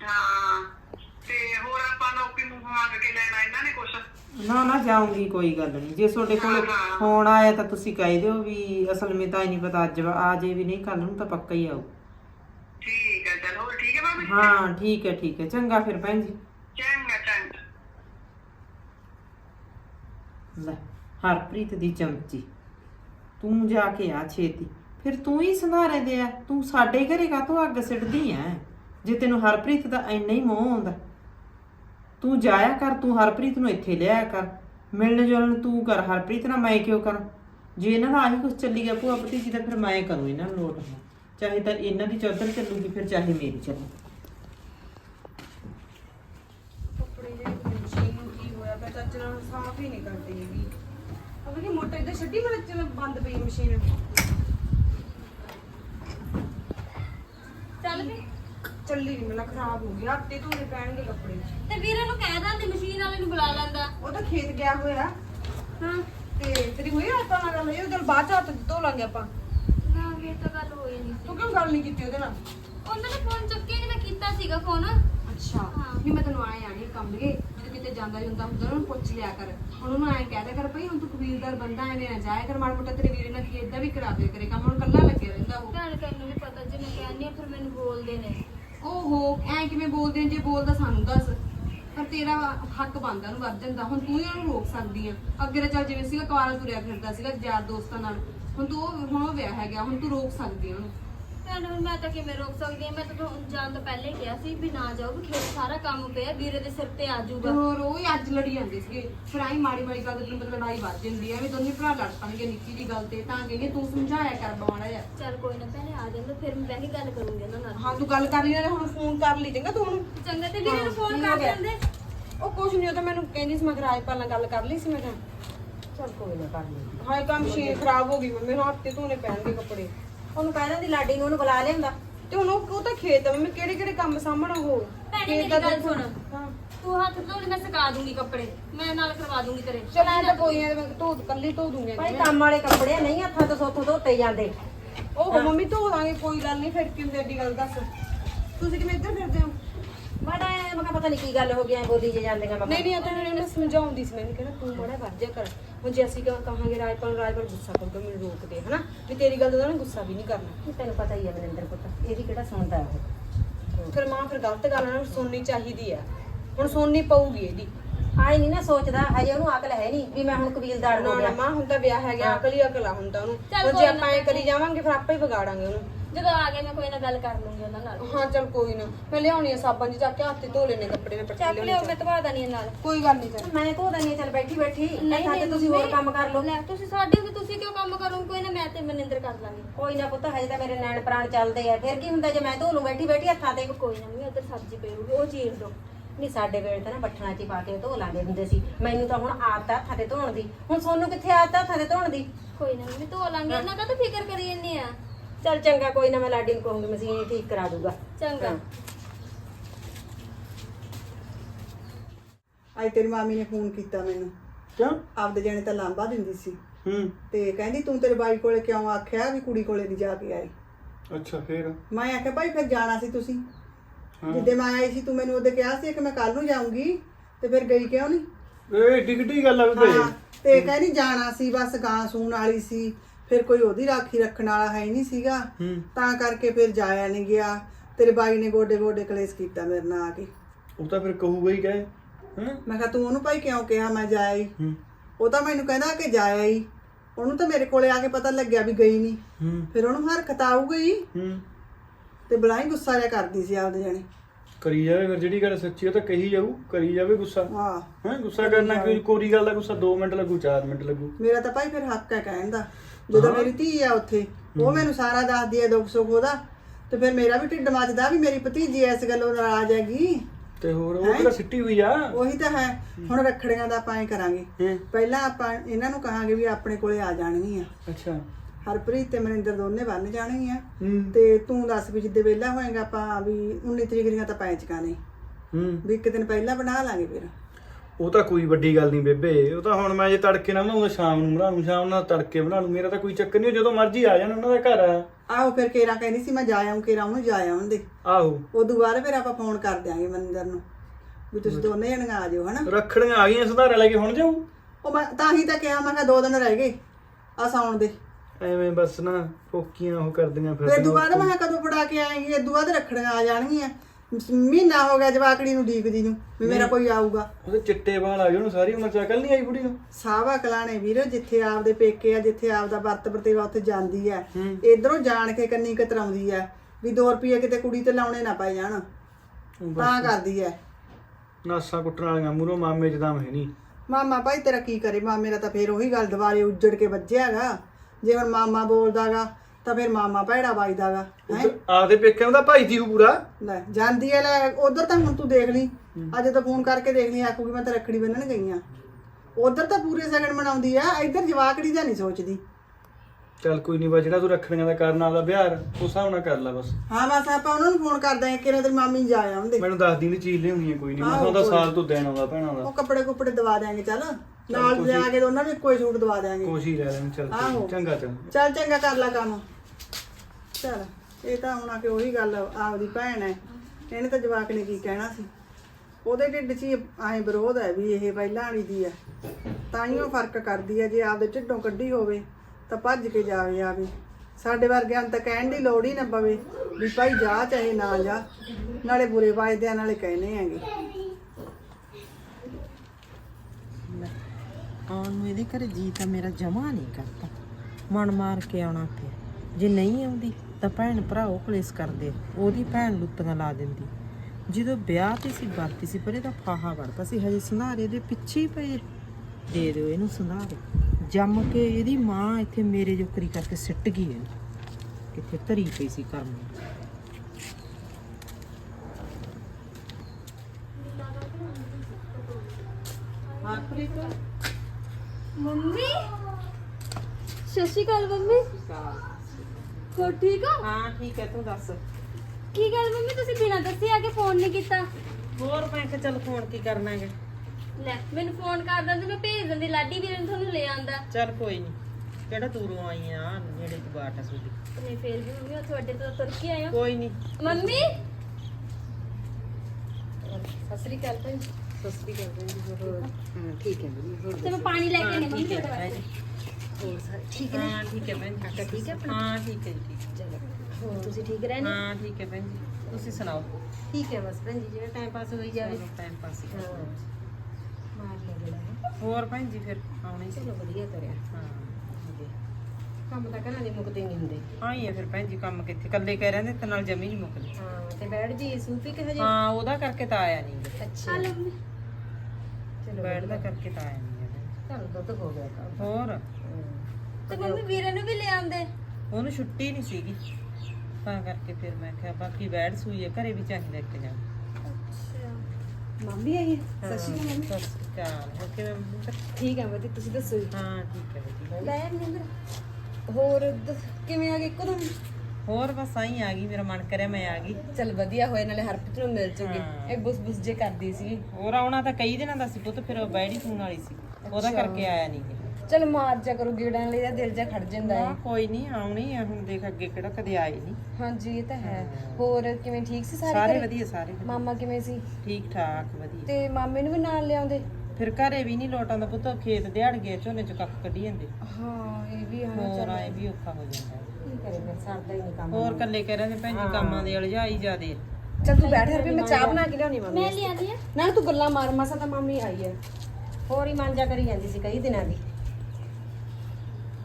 ਹਾਂ ਤੇ ਹੋਰ ਆਪਾਂ ਨੌਕਰੀ ਨੂੰ ਮੰਗ ਕੇ ਲੈਣਾ ਇਹਨਾਂ ਨੇ ਕੁਛ। ਨਾ ਨਾ ਜਾਊਂਗੀ ਕੋਈ ਗੱਲ ਨਹੀਂ। ਜੇ ਤੁਹਾਡੇ ਕੋਲ। ਫੋਨ ਆਇਆ ਤਾਂ ਤੁਸੀਂ ਕਹਿ ਦਿਓ ਵੀ ਅਸਲ ਵਿੱਚ ਤਾਂ ਹੀ ਨਹੀਂ ਪਤਾ ਅੱਜ ਆ ਜੇ ਵੀ ਨਹੀਂ ਕੱਲ ਨੂੰ ਤਾਂ ਪੱਕਾ ਹੀ ਆਊ। ਠੀਕ ਹੈ ਚਲ ਹੋਰ ਠੀਕ ਹੈ ਭਾਬੀ? ਹਾਂ ਠੀਕ ਹੈ ਠੀਕ ਹੈ। ਚੰਗਾ ਫਿਰ ਭੈਣ ਜੀ। ਚੰਗਾ ਚੰਗਾ। ਲੈ ਹਰਪ੍ਰੀਤ ਦੀ ਚਮਚੀ। ਤੂੰ ਜਾ ਕੇ ਆ ਛੇਤੀ। ਫਿਰ ਤੂੰ ਹੀ ਸੰਧਾਰੇ ਦੇ ਆ। ਤੂੰ ਸਾਡੇ ਘਰੇ ਕਾ ਤੂੰ ਅੱਗ ਸਿੱਟਦੀ ਐ? ਜੇ ਤੈਨੂੰ ਹਰਪ੍ਰੀਤ ਦਾ ਇੰਨਾ ਹੀ ਮੋਹ ਆਉਂਦਾ। ਤੂੰ ਜਾਇਆ ਕਰ, ਤੂੰ ਹਰਪ੍ਰੀਤ ਨੂੰ ਇੱਥੇ ਲਿਆਇਆ ਕਰ। ਮਿਲਣ ਜੁਲਣ ਤੂੰ ਕਰ, ਹਰਪ੍ਰੀਤ ਨਾਲ ਮੈਂ ਕਿਉਂ ਕਰਾਂ? ਜੇ ਇਹਨਾਂ ਦਾ ਆਹੀ ਕੁਝ ਚੱਲੀ ਗਿਆ ਭੂਆ ਭਤੀਜੀ ਦਾ ਫਿਰ ਮੈਂ ਕਰੂੰ ਇਹਨਾਂ ਨੂੰ ਲੋਟ ਚਾਹੇ ਤਾਂ ਇਹਨਾਂ ਦੀ ਚੌਧਰ ਚੱਲੂਗੀ, ਫਿਰ ਚਾਹੇ ਮੇਰੀ ਚੱਲੂ। ਕੱਪੜੇ ਜੇ ਮਸ਼ੀਨ ਨੂੰ ਕੀ ਹੋਇਆ, ਮੈਂ ਤਾਂ ਚਲੋ ਸਾਫ਼ ਹੀ ਨਹੀਂ ਕਰਦੀ ਹੈਗੀ। ਅਗਰ ਕਿ ਮੋਟਾ ਇਦਾਂ ਛੱਡੀ ਵਾਲਾ ਚਲ ਬੰਦ ਪਈ ਮਸ਼ੀਨ। ਚੱਲ ਵੀ ਚੱਲੀ ਨਹੀਂ ਮੇਰਾ ਖਰਾਬ ਹੋ ਗਿਆ ਹਫ਼ਤੇ ਧੋਣੇ ਪੈਣਗੇ ਕੱਪੜੇ। ਤੇ ਵੀਰੇ ਨੂੰ ਕਹਿ ਦਿੰਦੇ ਮਸ਼ੀਨ ਵਾਲੇ ਨੂੰ ਬੁਲਾ ਲੈਂਦਾ। ਉਹ ਤਾਂ ਖੇਤ ਗਿਆ ਹੋਇਆ। ਹਾਂ। ਤੇ ਤੇਰੀ ਹੋਈ ਆਪਾਂ ਨਾਲ ਗੱਲ ਉਹ ਚਲ ਬਾਅਦ ਚ ਹੱਥ ਧੋ ਲਾਂਗੇ ਆਪਾਂ। ਨਾ ਮੇਰੇ ਤਾਂ ਗੱਲ ਹੋਈ ਨਹੀਂ ਤੂੰ ਕਿਉਂ ਗੱਲ ਨਹੀਂ ਕੀਤੀ ਉਹਦੇ ਨਾਲ? ਉਹਨਾਂ ਨੇ ਫੋਨ ਚੁੱਕਿਆ ਨਹੀਂ ਮੈਂ ਕੀਤਾ ਸੀਗਾ ਫੋਨ ਅੱਛਾ। ਨਹੀਂ ਮੈਂ ਤੈਨੂੰ ਆਏ ਆਣੀ ਕੰਮ ਲਗੇ ਜਦੋਂ ਕਿਤੇ ਜਾਂਦਾ ਜਾਂਦਾ ਹੁੰਦਾ ਉਹਨੂੰ ਪੁੱਛ ਲਿਆ ਕਰ। ਹੁਣ ਉਹਨੂੰ ਐਂ ਕਹਿ ਦਿਆ ਕਰ ਭਈ ਹੁਣ ਤੂੰ ਕਬੀਲਦਾਰ ਬੰਦਾ ਐਵੇਂ ਨਾ ਜਾਇਆ ਕਰ ਮਾੜਾ ਮੋਟਾ ਤੇਰੇ ਵੀਰੇ ਨਾਲ ਕੀ ਏਦਾਂ ਵੀ ਕਰਾ ਦਿਆ ਕਰੇ ਕੰਮ ਹੁਣ ਕੱਲਾ ਲੱਗਿਆ ਰਹਿੰਦਾ ਉਹ। ਭੈਣ ਤੈਨੂੰ ਵੀ ਪਤਾ ਜੇ ਮੈਂ ਕਹਿੰਦੀ ਆ ਫਿਰ ਮੈਨੂੰ ਬੋਲਦੇ ਨੇ। ਓਹੋ, ਐ ਕਿਵੇਂ ਬੋਲਦੇ ਨੇ? ਜੇ ਬੋਲਦਾ ਸਾਨੂੰ ਦੱਸ। ਪਰ ਤੇਰਾ ਹੱਕ ਬਣਦਾ, ਉਹਨੂੰ ਵਰਜਨ ਦਾ ਹੁਣ ਤੂੰ ਹੀ ਉਹਨੂੰ ਰੋਕ ਸਕਦੀ ਆ। ਅੱਗੇ ਤਾਂ ਚੱਲ ਜਿਵੇਂ ਸੀਗਾ, ਕੁਆਰਾ ਤੁਰਿਆ ਫਿਰਦਾ ਸੀਗਾ, ਯਾਰ ਦੋਸਤਾਂ ਨਾਲ। ਹੁਣ ਤੂੰ ਉਹ- ਹੁਣ ਉਹ ਵਿਆਹ ਹੈਗਾ, ਹੁਣ ਤੂੰ ਰੋਕ ਸਕਦੀ ਆ ਉਹਨੂੰ। ਭੈਣ ਹੁਣ ਮੈਂ ਤਾਂ ਕਿਵੇਂ ਰੋਕ ਸਕਦੀ ਆ ਮੈਂ ਤਾਂ ਤੁਹਾਨੂੰ ਜਾਣ ਤੋਂ ਪਹਿਲੇ ਹੀ ਕਿਹਾ ਸੀ ਵੀ ਨਾ ਜਾਓ ਵੀ ਖੇਤ ਸਾਰਾ ਕੰਮ ਪਿਆ ਵੀਰੇ ਦੇ ਸਿਰ ਤੇ ਆ ਤੇ ਜਾਊਗਾ। ਹੋਰ ਉਹ ਹੀ ਅੱਜ ਲੜੀ ਜਾਂਦੇ ਸੀਗੇ ਫਿਰ ਆਈ ਮਾੜੀ ਮਾੜੀ ਗੱਲ ਤੇ ਮਤਲਬ ਲੜਾਈ ਵੱਧ ਜਾਂਦੀ ਐ ਵੀ ਦੋਨੇ ਭਰਾ ਲੜ ਪਣਗੇ ਨਿੱਕੀ ਜੀ ਗੱਲ ਤੇ ਤਾਂ ਕਹਿੰਗੇ ਤੂੰ ਸਮਝਾਇਆ ਕਰ ਬਵਾਣਾ ਜਾ ਚੱਲ ਕੋਈ ਨਾ ਭੈਣੇ ਆ ਜਾਂਦਾ ਫਿਰ ਮੈਂ ਬਹਿ ਕੇ ਗੱਲ ਕਰੂੰਗੀ ਉਹਨਾਂ ਨਾਲ। ਹਾਂ ਤੂੰ ਗੱਲ ਕਰ ਲਈ ਨਾ ਹੁਣ ਫੋਨ ਕਰ ਲਈ ਚੰਗਾ ਤੂੰ ਉਹਨੂੰ ਚੰਗਾ ਤੇ ਵੀਰੇ ਨੂੰ ਫੋਨ ਹੋ ਕਰ। ਦਿੰਦੇ ਉਹ ਕੁਛ ਨਹੀਂ ਉਹ ਤਾਂ ਮੈਨੂੰ ਕਹਿੰਦੀ ਸੀ ਮੈਂ ਰਾਜਪਾਲ ਨਾਲ ਗੱਲ ਕਰ ਲਈ ਸੀ ਮੈਂ ਤਾਂ ਚੱਲ ਕੋਈ ਨਾ ਕਰ ਲਈ ਹਾਂ ਇਹ ਕੰਮ ਮਸ਼ੀਨ ਖਰਾਬ ਹੋ ਗਈ ਮੰਮੀ ਨੂੰ ਹੱਥ ਤੇ ਧੋਣੇ ਪੈਣਗੇ ਕੱਪੜੇ। ਉਹਨੂੰ ਕਹਿ ਦਿੰਦੀ ਲਾਡੀ ਨੂੰ ਉਹਨੂੰ ਬੁਲਾ ਲਿਆਂਦਾ। ਤੇ ਹੁਣ ਉਹ ਉਹ ਤਾਂ ਖੇਤ ਆ ਮੰਮੀ ਕਿਹੜੇ ਕਿਹੜੇ ਕੰਮ ਸਾਹਮਣਾ ਉਹ? ਭੈਣੇ ਖੇਤ ਮੇਰੀ ਦਾ ਗੱਲ। ਸੁਣ। ਹਾਂ। ਤੂੰ ਹੱਥ ਧੋ ਲੈ ਮੈਂ ਸੁਕਾ ਦੂੰਗੀ ਕੱਪੜੇ। ਮੈਂ ਨਾਲ ਕਰਵਾ ਦੂੰਗੀ ਤੇਰੇ। ਚਲ ਐ ਤਾਂ ਕੋਈ ਐ ਮੈਂ ਧੋ ਕੱਲੀ ਧੋ ਦੂੰਗੀ ਭਾਈ ਕੰਮ ਵਾਲੇ ਕੱਪੜੇ ਆ, ਨਹੀਂ ਹੱਥਾਂ ਤੋਂ ਸੋਥੋਂ ਧੋਤੇ ਜਾਂਦੇ। ਉਹ ਮੰਮੀ ਧੋ ਦਾਂਗੇ ਕੋਈ ਗੱਲ ਨਹੀਂ ਫਿਰ ਕਿਉਂ ਐਡੀ ਗੱਲ ਦੱਸ। ਤੁਸੀਂ ਕਿਵੇਂ ਇੱਧਰ ਫਿਰਦੇ ਹੋ? ਮਾੜਾ ਐ ਮੈਂ ਕਿਹਾ ਪਤਾ ਨਹੀਂ ਕੀ ਗੱਲ ਹੋ ਗਈ ਐ ਬੋਲੀ ਜੇ ਜਾਂਦੀਆਂ ਮੈਂ ਨਹੀਂ ਨਹੀਂ ਉਹ ਤਾਂ ਮੈਨੂੰ ਸਮਝਾਉਂਦੀ ਸੀ ਮੈਨੂੰ ਕਹਿੰਦਾ ਤੂੰ ਮਾੜਾ ਵੱਜ ਜਾ ਕਰ। ਹੁਣ ਜੇ ਅਸੀਂ ਕਹਾਂ- ਕਹਾਂਗੇ ਰਾਜਪਾਲ ਨੂੰ, ਰਾਜਪਾਲ ਗੁੱਸਾ ਕਰੂਗਾ ਮੈਨੂੰ ਰੋਕ ਦੇ ਹਨਾ? ਵੀ ਤੇਰੀ ਗੱਲ ਦਾ ਨਾ ਗੁੱਸਾ ਵੀ ਨਹੀਂ ਕਰਨਾ। ਕਿਹਾ, ਤੈਨੂੰ ਪਤਾ ਹੀ ਹੈ ਮਨਿੰਦਰ ਪੁੱਤ ਇਹਦੀ ਕਿਹੜਾ ਸੁਣਦਾ ਉਹ। ਫਿਰ ਮਾਂ ਫਿਰ ਗਲਤ ਗੱਲ ਨਾ ਸੁਣਨੀ ਚਾਹੀਦੀ ਆ। ਹੁਣ ਸੁਣਨੀ ਪਊਗੀ ਇਹਦੀ। ਆਈ ਨਹੀਂ ਨਾ ਸੋਚਦਾ ਹਜੇ ਉਹਨੂੰ ਅਕਲ ਹੈ ਨਹੀਂ ਵੀ ਮੈਂ ਹੁਣ ਕਬੀਲਦਾਰ ਨਾ ਹੋ ਨਾ ਗਿਆ। ਮਾਂ ਹੁਣ ਤਾਂ ਵਿਆਹ ਹੈਗਾ ਅਕਲ ਹੀ ਅਕਲ ਆ ਹੁਣ ਤਾਂ ਉਹਨੂੰ। ਚੱਲ ਹੁਣ ਕੋਈ ਜੇ ਨਾ ਆਪਾਂ ਐ ਕਰੀ ਜਾਵਾਂਗੇ ਫਿਰ ਆਪੇ ਹੀ ਵਿਗਾੜਾਂਗੇ ਉਹਨੂੰ। ਜਦੋਂ ਆ ਗਏ ਮੈਂ ਕੋਈ ਨਾ ਗੱਲ ਕਰ ਲੂੰਗੀ ਉਹਨਾਂ ਨਾਲ। ਹਾਂ ਚਲ ਕੋਈ ਨਾ। ਮੈਂ ਲਿਆਉਣੀ ਆ ਸਾਬਣ ਜੀ ਜਾ ਕੇ ਹੱਥ ਤੇ ਧੋ ਲੈਣੇ ਕੱਪੜੇ ਨੇ ਪੱਟੀ ਚੱਕ ਲਿਓ ਮੈਂ ਧਵਾ ਦਣੀ ਨਾਲ। ਕੋਈ ਗੱਲ ਨਹੀਂ ਚੱਲ। ਮੈਂ ਧੋ ਦਨੀ ਚੱਲ ਬੈਠੀ ਬੈਠੀ। ਨਹੀਂ ਇੱਥੇ ਨਹੀਂ ਤੁਸੀਂ ਹੋਰ ਕੰਮ ਕਰ ਲਓ। ਲੈ ਤੁਸੀਂ ਸਾਡੇ ਵੀ ਤੁਸੀਂ ਕਿਉਂ ਕੰਮ ਕਰੋ? ਕੋਈ ਨਾ ਮੈਂ ਤੇ ਮਨਿੰਦਰ ਕਰ ਲਾਂਗੇ। ਕੋਈ ਨਾ ਪੁੱਤ ਹਜੇ ਤਾਂ ਮੇਰੇ ਨੈਣ ਪ੍ਰਾਣ ਚੱਲਦੇ ਆ। ਫਿਰ ਕੀ ਹੁੰਦਾ ਜੇ ਮੈਂ ਧੋ ਲੂੰ ਬੈਠੀ ਬੈਠੀ ਹੱਥਾਂ ਤੇ। ਕੋਈ ਨਾ ਮੈਂ ਉਧਰ ਸਬਜ਼ੀ ਪਈ ਹੋਊਗੀ ਉਹ ਚੀਰ ਦੋ। ਨਹੀਂ ਸਾਡੇ ਵੇਲੇ ਤਾਂ ਨਾ ਬੱਠਣਾ 'ਚ ਹੀ ਪਾ ਕੇ ਧੋ ਲਾਂਦੇ ਹੁੰਦੇ ਸੀ। ਮੈਨੂੰ ਤਾਂ ਹੁਣ ਆਦਤ ਆ ਹੱਥਾਂ ਤੇ ਧੋਣ ਦੀ। ਹੁਣ ਸੋਨੂੰ ਕਿੱਥੇ ਆਦਤ ਆ ਹੱਥਾਂ ਤੇ ਧੋਣ ਦੀ? ਕੋਈ ਨਾ ਮੈਂ ਧੋ ਲਾਂਗੇ। ਇਹਨਾਂ ਕਾ ਤਾਂ ਫਿਕਰ ਕਰੀ ਜੰਨੀ ਆ? ਚੱਲ ਚੰਗਾ ਕੋਈ ਨਾ ਮੈਂ ਲਾਡੀ ਨੂੰ ਕਹੂੰਗੀ ਮਸ਼ੀਨ ਠੀਕ ਕਰਾ ਦੂਗਾ। ਚੰਗਾ। ਅੱਜ ਤੇਰੀ ਮਾਮੀ ਨੇ ਫੋਨ ਕੀਤਾ ਮੈਨੂੰ। ਕਿਉਂ? ਆਪਦੇ ਜਾਣੇ ਤਾਂ ਲਾਂਬਾ ਦਿੰਦੀ ਸੀ। ਹੂੰ। ਤੇ ਕਹਿੰਦੀ ਤੂੰ ਤੇਰੇ ਬਾਈ ਕੋਲੇ ਕਿਉਂ ਆਖਿਆ ਵੀ ਕੁੜੀ ਕੋਲੇ ਨਹੀਂ ਜਾ ਕੇ ਆਈ? ਅੱਛਾ ਫੇਰ? ਮੈਂ ਆਖਿਆ ਭਾਈ ਫਿਰ ਜਾਣਾ ਸੀ ਤੁਸੀਂ। ਜਿੱਦੇ ਮੈਂ ਆਈ ਸੀ ਤੂੰ ਮੈਨੂੰ ਉਹਦੇ ਕਿਹਾ ਸੀ ਕਿ ਮੈਂ ਕੱਲ ਨੂੰ ਜਾਊਂਗੀ ਤੇ ਫਿਰ ਗਈ ਕਿਉਂ ਨਹੀਂ ਏ ਡਿਗਡੀ ਗੱਲ ਆ ਤੇ ਕਹਿੰਦੀ ਜਾਣਾ ਸੀ ਬਸ ਗਾਂ ਸੂਣ ਵਾਲੀ ਸੀ। ਫਿਰ ਕੋਈ ਉਹਦੀ ਰਾਖੀ ਰੱਖਣ ਵਾਲਾ ਹੈ ਹੀ ਨਹੀਂ ਸੀਗਾ। ਹੂੰ। ਤਾਂ ਕਰਕੇ ਫਿਰ ਜਾਇਆ ਨਹੀਂ ਗਿਆ। ਤੇਰੇ ਬਾਈ ਨੇ ਗੋਡੇ ਗੋਡੇ ਕਲੇਸ਼ ਕੀਤਾ ਮੇਰੇ ਨਾਲ ਆ ਕੇ। ਉਹ ਤਾਂ ਫਿਰ ਕਹੂਗਾ ਹੀ ਕਹੇ ਹਾਂ? ਮੈਂ ਕਿਹਾ ਤੂੰ ਉਹਨੂੰ ਭਾਈ ਕਿਉਂ ਕਿਹਾ ਮੈਂ ਜਾਇਆ ਹੀ ਹੂੰ। ਉਹ ਤਾਂ ਮੈਨੂੰ ਕਹਿੰਦਾ ਕਿ ਜਾਇਆ ਹੀ ਉਹਨੂੰ ਤਾਂ ਮੇਰੇ ਕੋਲੇ ਆ ਕੇ ਪਤਾ ਲੱਗਿਆ ਵੀ ਗਈ ਨਹੀਂ। ਹੂੰ। ਫਿਰ ਉਹਨੂੰ ਹਰਕਤ ਆਊਗੀ ਹੂੰ। ਤੇ ਬਲਾਈ ਗੁੱਸਾ ਜਿਹਾ ਕਰਦੀ ਸੀ ਆਪਦੇ ਜਾਣੇ। ਕਰੀ ਜਾਵੇ ਫਿਰ ਜਿਹੜੀ ਗੱਲ ਸੱਚੀ ਉਹ ਤਾਂ ਕਹੀ ਜਾਊ। ਕਰੀ ਜਾਵੇ ਗੁੱਸਾ। ਹਾਂ। ਹਾਂ? ਗੁੱਸਾ ਕਰਨਾ ਕੋਈ ਕੋਰੀ ਗੱਲ ਦਾ ਗੁੱਸਾ 2 ਮਿੰਟ ਲੱਗੂ 4 ਮਿੰਟ ਲੱਗੂ। ਮੇਰਾ ਤਾਂ ਭਾਈ ਫਿਰ ਹੱਕ ਹੈ ਕਹਿਣ ਦਾ। ਜਦੋਂ ਮੇਰੀ ਧੀ ਆ ਉੱਥੇ ਉਹ ਮੈਨੂੰ ਸਾਰਾ ਦੱਸਦੀ ਹੈ ਦੁੱਖ ਸੁੱਖ ਉਹਦਾ। ਤੇ ਫਿਰ ਮੇਰਾ ਵੀ ਢਿੱਡ ਮੱਚਦਾ ਵੀ ਮੇਰੀ ਭਤੀਜੀ ਇਸ ਗੱਲੋਂ ਨਾਰਾਜ਼ ਹੈਗੀ। ਤੇ ਹੋਰ ਉਹ ਕਿਹੜਾ ਸਿੱਟੀ ਹੋਈ ਆ? ਉਹੀ ਤਾਂ ਹੈ। ਹੁਣ ਰੱਖੜੀਆਂ ਦਾ ਆਪਾਂ ਐ ਕਰਾਂਗੇ। ਪਹਿਲਾਂ ਆਪਾਂ ਇਹਨਾਂ ਨੂੰ ਕਹਾਂਗੇ ਵੀ ਆਪਣੇ ਕੋਲੇ ਆ ਜਾਣਗੀਆਂ ਅੱਛਾ। ਹਰਪ੍ਰੀਤ ਤੇ ਮਨਿੰਦਰ ਦੋਨੇ ਬੰਨ ਜਾਣਗੀਆਂ ਤੇ ਤੂੰ ਦੱਸ ਵੀ ਜਿੱਦੇ ਵਿਹਲਾ ਹੋਏਗਾ ਆਪਾਂ ਵੀ 19 ਤਰੀਕ ਦੀਆਂ ਤਾਂ ਪੈਂਚਕਾਂ ਨੇ। ਹੂੰ। ਵੀ ਇੱਕ ਦਿਨ ਪਹਿਲਾਂ ਬਣਾ ਲਾਂਗੇ ਫਿਰ। ਉਹ ਤਾਂ ਕੋਈ ਵੱਡੀ ਗੱਲ ਨਹੀਂ ਬੇਬੇ ਉਹ ਤਾਂ ਹੁਣ ਮੈਂ ਜੇ ਤੜਕੇ ਨਾ ਬਣਾਉਂਗਾ ਸ਼ਾਮ ਨੂੰ ਬਣਾ ਲੂੰ ਸ਼ਾਮ ਨਾਲ ਤੜਕੇ ਬਣਾ ਲੂੰ ਮੇਰਾ ਤਾਂ ਕੋਈ ਚੱਕਰ ਨਹੀਂ ਜਦੋਂ ਮਰਜ਼ੀ ਆ ਜਾਣ ਉਹਨਾਂ ਦਾ ਘਰ। ਆ ਆਹੋ ਫਿਰ ਕੇਰਾ ਕਹਿੰਦੀ ਸੀ ਮੈਂ ਜਾ ਆਉਂ ਕੇਰਾ ਉਹਨੂੰ ਜਾ ਆਉਣ ਦੇ। ਆਹੋ। ਉਦੋਂ ਬਾਅਦ ਫਿਰ ਆਪਾਂ ਫੋਨ ਕਰ ਦਿਆਂਗੇ ਮਨਿੰਦਰ ਨੂੰ ਵੀ ਤੁਸੀਂ ਦੋਨੇ ਜਣੀਆਂ ਆ ਜਾਓ ਹਨਾ? ਰੱਖੜੀਆਂ ਆ ਗਈਆਂ ਸੁਧਾਰਾ ਲੈ ਕੇ ਹੁਣ ਜਾਊ? ਉਹ ਮੈਂ ਤਾਂ ਹੀ ਤਾਂ ਕਿਹਾ ਮੈਂ ਕਿਹਾ ਦੋ ਦਿਨ ਰਹਿ ਗਏ ਆ ਸੌਣ ਦੇ। ਐਵੇਂ ਬਸ ਨਾ ਫੋਕੀਆਂ ਉਹ ਕਰਦੀਆਂ ਫਿਰ ਫਿਰ ਦੁਬਾਰਾ ਮੈਂ ਕਿਹਾ ਕਦੋਂ ਫੜਾ ਕੇ ਆਏਗੀ ਇਹ ਦੁਬਾਰਾ ਰੱਖੜੀਆਂ ਆ ਜਾਣਗੀਆਂ। ਮਹੀਨਾ ਹੋ ਗਿਆ ਜਵਾਕੜੀ ਨੂੰ ਡੀਕਦੀ ਨੂੰ ਵੀ ਮੇਰਾ ਕੋਈ ਆਊਗਾ। ਉਹਦੇ ਚਿੱਟੇ ਵਾਲ ਆ ਗਏ ਉਹਨੂੰ ਸਾਰੀ ਉਮਰ ਚ ਅਕਲ ਨਹੀਂ ਆਈ ਬੁੜੀ ਨੂੰ। ਸਾਵਾ ਕਲਾਣੇ ਵੀਰ ਜਿੱਥੇ ਆਪਦੇ ਪੇਕੇ ਆ ਜਿੱਥੇ ਆਪਦਾ ਵਰਤ ਵਰਤੇਵਾ ਉੱਥੇ ਜਾਂਦੀ ਆ। ਇਧਰੋਂ ਜਾਣ ਕੇ ਕੰਨੀ ਕਤਰਾਉਂਦੀ ਆ ਵੀ 2 ਰੁਪਏ ਕਿਤੇ ਕੁੜੀ ਤੇ ਲਾਉਣੇ ਨਾ ਪੈ ਜਾਣ। ਤਾਂ ਕਰਦੀ ਆ। ਨਾਸਾਂ ਕੁੱਟਣ ਵਾਲੀਆਂ ਮੂਰੋਂ ਮਾਮੇ ਦਮ ਹੈ ਨਹੀਂ ਮਾਮਾ ਭਾਈ ਤੇਰਾ ਕੀ ਕਰੇ? ਮਾਮੇ ਦਾ ਤਾਂ ਫੇਰ ਉਹੀ ਗੱਲ ਦੁਬਾਰੇ ਉੱਜੜ ਕੇ ਵੱਜਿਆਗਾ। ਜੇ ਹੁਣ ਮਾਮਾ ਬੋਲਦਾਗਾ ਤਾਂ ਫਿਰ ਮਾਮਾ ਭੈੜਾ ਵੱਜਦਾਗਾ ਹੈ? ਆਪਦੇ ਪੇਕਿਆਂ ਦਾ ਭਾਈ ਦੀ ਉਹ ਪੂਰਾ। ਲੈ ਜਾਂਦੀ ਐ ਲੈ ਉਧਰ ਤਾਂ ਹੁਣ ਤੂੰ ਦੇਖ ਲਈ। ਅੱਜ ਤਾਂ ਫੋਨ ਕਰਕੇ ਦੇਖ ਲਈ ਆਖੂਗੀ ਮੈਂ ਤਾਂ ਰੱਖੜੀ ਬੰਨਣ ਗਈ ਆ ਉਧਰ ਤਾਂ ਪੂਰੇ ਸਗਨ ਮਨਾਉਂਦੀ ਆ ਇੱਧਰ ਜਵਾਕੜੀ ਦਾ ਨਹੀਂ ਸੋਚਦੀ। ਚੱਲ ਕੋਈ ਨਹੀਂ ਬਾ ਜਿਹੜਾ ਤੂੰ ਰੱਖਣੀਆਂ ਦਾ ਕਰਨ ਵਾਲਾ ਵਿਹਾਰ ਉਸ ਹਿਸਾਬ ਨਾਲ ਕਰ ਲੈ ਬਸ। ਹਾਂ ਬਸ ਆਪਾਂ ਉਹਨਾਂ ਨੂੰ ਫੋਨ ਕਰ ਦਾਂਗੇ ਕਿਰੇ ਤੇਰੀ ਮਾਮੀ ਜਾ ਆਉਂਦੇ। ਮੈਨੂੰ ਦੱਸ ਦੀ ਵੀ ਚੀਜ਼ ਲਿਆਉਣੀ ਹੈ ਕੋਈ ਨਹੀਂ ਮੈਂ ਆਹੋ, ਉਹਦਾ ਕੋਈ ਸਾਲ ਤੋਂ ਦੇਣ ਆਉਂਦਾ ਭੈਣਾਂ ਉਹ ਦਾ ਕੱਪੜੇ ਕੁੱਪੜੇ ਦਵਾ ਦਿਆਂਗੇ ਚੱਲ। ਨਾਲ ਜਾ ਕੇ ਉਹਨਾਂ ਨੂੰ ਕੋਈ ਸੂਟ ਦਵਾ ਦਿਆਂਗੇ। ਕੋਸ਼ਿਸ਼ ਲੈ ਲੈਣ ਚੱਲ ਆਹੋ। ਚੰਗਾ ਚੰਗਾ। ਚੱਲ ਚੰਗਾ ਕਰ ਲੈ ਕੰਮ। ਚੱਲ ਇਹ ਤਾਂ ਹੁਣ ਆ ਕੇ ਉਹੀ ਗੱਲ ਆਪਦੀ ਭੈਣ ਹੈ। ਇਹਨੇ ਤਾਂ ਜਵਾਕ ਨੇ ਕੀ ਕਹਿਣਾ ਸੀ? ਉਹਦੇ ਢਿੱਡ 'ਚ ਐਂ ਵਿਰੋਧ ਹੈ ਵੀ ਇਹ ਪਹਿਲਾਂ ਵਾਲੀ ਦੀ ਹੈ। ਤਾਂ ਹੀ ਉਹ ਫ਼ਰਕ ਕਰਦੀ ਹੈ ਜੇ ਆਪਦੇ ਢਿੱਡੋਂ ਕੱਢੀ ਹੋਵੇ ਤਾਂ ਭੱਜ ਕੇ ਜਾਵੇ ਆਵੇ ਸਾਡੇ ਵਰਗਿਆਂ ਨੂੰ ਤਾਂ ਕਹਿਣ ਦੀ ਲੋੜ ਹੀ ਨਾ ਪਵੇ ਵੀ ਭਾਈ ਜਾ ਚਾਹੇ ਨਾ ਜਾ ਨਾਲੇ ਬੁਰੇ ਵਾਜਦਿਆਂ ਨਾਲੇ ਕਹਿਣੇ ਹੈਗੇ। ਆਉਣ ਨੂੰ ਇਹਦੇ ਘਰੇ ਜੀ ਤਾਂ ਮੇਰਾ ਜਮਾ ਨਹੀਂ ਕਰਦਾ। ਮਨ ਮਾਰ ਕੇ ਆਉਣਾ ਪਿਆ ਜੇ ਨਹੀਂ ਆਉਂਦੀ ਤਾਂ ਭੈਣ ਭਰਾ ਉਹ ਕਲੇਸ਼ ਕਰਦੇ। ਉਹਦੀ ਭੈਣ ਲੁੱਟੀਆਂ ਲਾ ਦਿੰਦੀ। ਜਦੋਂ ਵਿਆਹ ਤੇ ਸੀ ਵਰਤੀ ਸੀ ਪਰ ਇਹਦਾ ਫਾਹਾ ਵੜਦਾ ਸੀ। ਹਜੇ ਸੰਧਾਰੇ ਦੇ ਪਿੱਛੇ ਹੀ ਪਏ ਦੇ ਦਿਓ ਇਹਨੂੰ ਸੰਧਾਰੇ। ਜੰਮ ਕੇ ਇਹਦੀ ਮਾਂ ਇੱਥੇ ਮੇਰੇ ਜੋਕਰੀ ਕਰਕੇ ਸਿੱਟ ਗਈ ਇਹਨੂੰ ਕਿੱਥੇ ਧਰੀ ਪਈ ਸੀ ਕਰਮ। ਹਰਪ੍ਰੀਤ? ਮੰਮੀ? ਸਤਿ ਸ਼੍ਰੀ ਅਕਾਲ ਮੰਮੀ। ਹੋ ਠੀਕ ਹੋ? ਹਾਂ ਠੀਕ ਹੈ ਤੂੰ ਦੱਸ? ਕੀ ਗੱਲ ਮੰਮੀ ਤੁਸੀਂ ਬਿਨਾਂ ਦੱਸੇ ਆ ਕੇ ਫੋਨ ਨਹੀਂ ਕੀਤਾ? ਹੋਰ ਮੈਂ ਕਿਹਾ ਚੱਲ ਫੋਨ ਕੀ ਕਰਨਾ ਹੈਗਾ? ਲੈ ਮੈਨੂੰ ਫੋਨ ਕਰ ਦਿੰਦੇ ਮੈਂ ਭੇਜ ਦਿੰਦੀ ਲਾਡੀ ਵੀਰੇ ਨੂੰ ਤੁਹਾਨੂੰ ਲੈ ਆਂਦਾ ਚੱਲ ਕੋਈ ਨਹੀਂ ਕਿਹੜਾ ਦੂਰੋਂ ਆਈ ਆ ਨੇੜੇ ਚ ਬਾਟ ਆ ਤੁਹਾਡੀ। ਨਹੀਂ ਫੇਰ ਵੀ ਮੰਮੀ ਉਹ ਤੁਹਾਡੇ ਤੋਂ ਤੁਰ ਕੇ ਹੋ। ਕੋਈ ਨਹੀਂ ਮੰਮੀ? ਸਤਿ ਸ੍ਰੀ ਅਕਾਲ ਹੋਰ ਹਾਂ ਠੀਕ ਹੈ ਵਧੀਆ ਹੋਰ ਤੇ ਮੈਂ ਪਾਣੀ ਲੈ ਕੇ ਆਣੀ ਮੰਮੀ ਠੀਕ ਤੁਹਾਡੇ ਹੈ ਵਾਸਤੇ ਹੋਰ ਸਾਰੇ ਠੀਕ ਹਾਂ ਠੀਕ ਹੈ ਭੈਣ ਜੀ। ਕਾਕਾ ਠੀਕ ਹੈ ਆਪਣਾ? ਹਾਂ ਠੀਕ ਹੈ ਜੀ ਠੀਕ ਹੈ। ਚਲੋ ਹੋਰ ਤੁਸੀਂ ਠੀਕ ਰਹਿੰਦੇ? ਹਾਂ ਠੀਕ ਹੈ ਭੈਣ ਜੀ। ਤੁਸੀਂ ਸੁਣਾਓ? ਠੀਕ ਹੈ ਬਸ ਭੈਣ ਜੀ ਜਿਹੜਾ ਟਾਈਮ ਪਾਸ ਹੋਈ ਜਾਵੇ। ਚਲੋ ਟਾਈਮ ਪਾਸ ਹੀ ਹਾਂ। ਕਰੋ। ਮਾਰ ਲਿਆ ਜਿਹੜਾ ਹੋਰ ਭੈਣ ਜੀ ਫਿਰ ਆਉਣੀ ਸੀ। ਚਲੋ ਵਧੀਆ ਕਰਿਆ। ਹਾਂ। ਕੰਮ ਤਾਂ ਘਰਾਂ ਦੇ ਮੁੱਕਦੇ ਨਹੀਂ ਹੁੰਦੇ। ਆਈ ਹੈ ਫਿਰ ਭੈਣ ਜੀ ਕੰਮ ਕਿੱਥੇ? ਇਕੱਲੇ ਕਹਿ ਰਹਿੰਦੇ ਤੇ ਨਾਲ ਜਮੀ ਨਹੀਂ ਮੁੱਕਦੇ। ਹਾਂ ਤੇ ਬੈਠ ਜੀ ਸੂਫੀ ਕਿ ਹਜੇ ਹਾਂ ਉਹਦਾ ਕਰਕੇ ਤਾਂ ਆਇਆ ਨਹੀਂ ਅੱਛਾ। ਆ ਮੰਮੀ ਚਲੋ ਬੈਠ ਦਾ ਕਰਕੇ ਤਾਂ ਆਇਆ ਨਹੀਂ ਤੁਹਾਨੂੰ ਦੁੱਧ ਹੋ ਗਿਆ ਕੰਮ। ਹੋਰ? ਤੇ ਮੰਮੀ ਵੀਰੇ ਨੂੰ ਵੀ ਲੈ ਆਂਦੇ ਉਹਨੂੰ ਛੁੱਟੀ ਨਹੀਂ ਸੀਗੀ। ਤਾਂ ਕਰਕੇ ਫਿਰ ਮੈਂ ਕਿਹਾ ਬਾਕੀ ਬੈਠ ਸੂਈ ਹੈ ਘਰੇ ਵੀ ਚਾਹੀਦਾ ਇੱਕ ਅੱਛਾ। ਮੰਮੀ ਆਈ ਸਤਿ ਸ਼੍ਰੀ ਅਕਾਲ ਸਤਿ ਸ਼੍ਰੀ ਅਕਾਲ। ਕਿਵੇਂ ਮੰਮੀ? ਠੀਕ ਹੈ ਵਧੀਆ ਤੁਸੀਂ ਦੱਸੋ ਹਾਂ ਠੀਕ ਹੈ ਵਧੀਆ। ਲੈ ਮਨਿੰਦਰ ਹੋਰ ਦੱਸ- ਕਿਵੇਂ ਆ ਗਏ ਕਦੋਂ ਹੋਰ ਬਸ ਆਈ ਆ ਗਈ ਮੇਰਾ ਮਨ ਕਰਿਆ ਮੈਂ ਆ ਗਈ। ਚਲ ਵਧੀਆ ਹੋਇਆ ਨਾਲੇ ਹਰਪ੍ਰੀਤ ਨੂੰ ਮਿਲ ਹਾਂ। ਇਹ ਬੁਸ ਬੁਸ ਜੇ ਕਰਦੀ ਸੀ ਹੋਰ ਆਉਣਾ ਤਾਂ ਕਈ ਦਿਨਾਂ ਦਾ ਸੀ ਪੁੱਤ ਫਿਰ ਉਹ ਬੈੜੀ ਫੋਨ ਵਾਲੀ ਸੀ। ਉਹਦਾ ਕਰਕੇ ਆਇਆ ਨਹੀਂ ਚਲ ਮਾਰ ਜਾ ਕਰੋ ਗੇੜਾਂ ਲਈ ਤਾਂ ਦਿਲ ਜਾ ਖੜ ਜਾਂਦਾ ਹੈ ਕੋਈ ਨਹੀਂ ਆਉਣੀ ਆ ਹੁਣ ਦੇਖ ਅੱਗੇ ਕਿਹੜਾ ਕਦੇ ਆਏ ਨਹੀਂ ਹਾਂਜੀ ਇਹ ਤਾਂ ਹੈ। ਹੋਰ ਕਿਵੇਂ ਠੀਕ ਸੀ ਸਾਰੇ ਸਾਰੇ ਘਰੇ? ਵਧੀਆ ਸਾਰੇ ਵਧੀਆ। ਮਾਮਾ ਕਿਵੇਂ ਸੀ? ਠੀਕ ਠਾਕ ਵਧੀਆ। ਤੇ ਮਾਮੇ ਨੂੰ ਵੀ ਨਾਲ ਲਿਆਉਂਦੇ? ਫਿਰ ਘਰੇ ਵੀ ਨਹੀਂ ਲੋਟਾਂ ਦਾ ਪੁੱਤ ਖੇਤ ਦਿਹਾੜ ਗਏ ਝੋਨੇ ਚ ਕੱਖ ਕੱਢੀ ਜਾਂਦੇ। ਹਾਂ ਇਹ ਵੀ ਆ ਹੋਰ ਆਏ ਵੀ ਔਖਾ ਹੋ ਜਾਂਦਾ। ਹੈ। ਕੀ ਕਰੇ ਫਿਰ ਸਰਦਾ ਹੀ ਨਹੀਂ ਕੰਮ ਹੋਰ ਕੱਲੇ ਕਹਿ ਰਹੇ ਨੇ ਭੈਣ ਜੀ ਕੰਮਾਂ ਦੇ ਅਲਝਾਈ ਜਾਦੇ ਚਲ ਤੂੰ ਬੈਠ ਹਰਪ੍ਰੀਤ ਮੈਂ ਚਾਹ ਬਣਾ ਕੇ ਲਿਆਉਣੀ ਮਾਮੀ ਮੈਂ ਲੈ ਆਂਦੀ ਆ ਨਾ ਤੂੰ ਗੱਲਾਂ ਮਾਰ ਮਸਾ ਤਾਂ ਮਾਮੀ ਆਈ ਹੈ ਹੋਰ ਹੀ ਮਾਂਜਾ ਕਰੀ ਜਾਂਦੀ ਸੀ ਕਈ ਦਿਨਾਂ ਦੀ।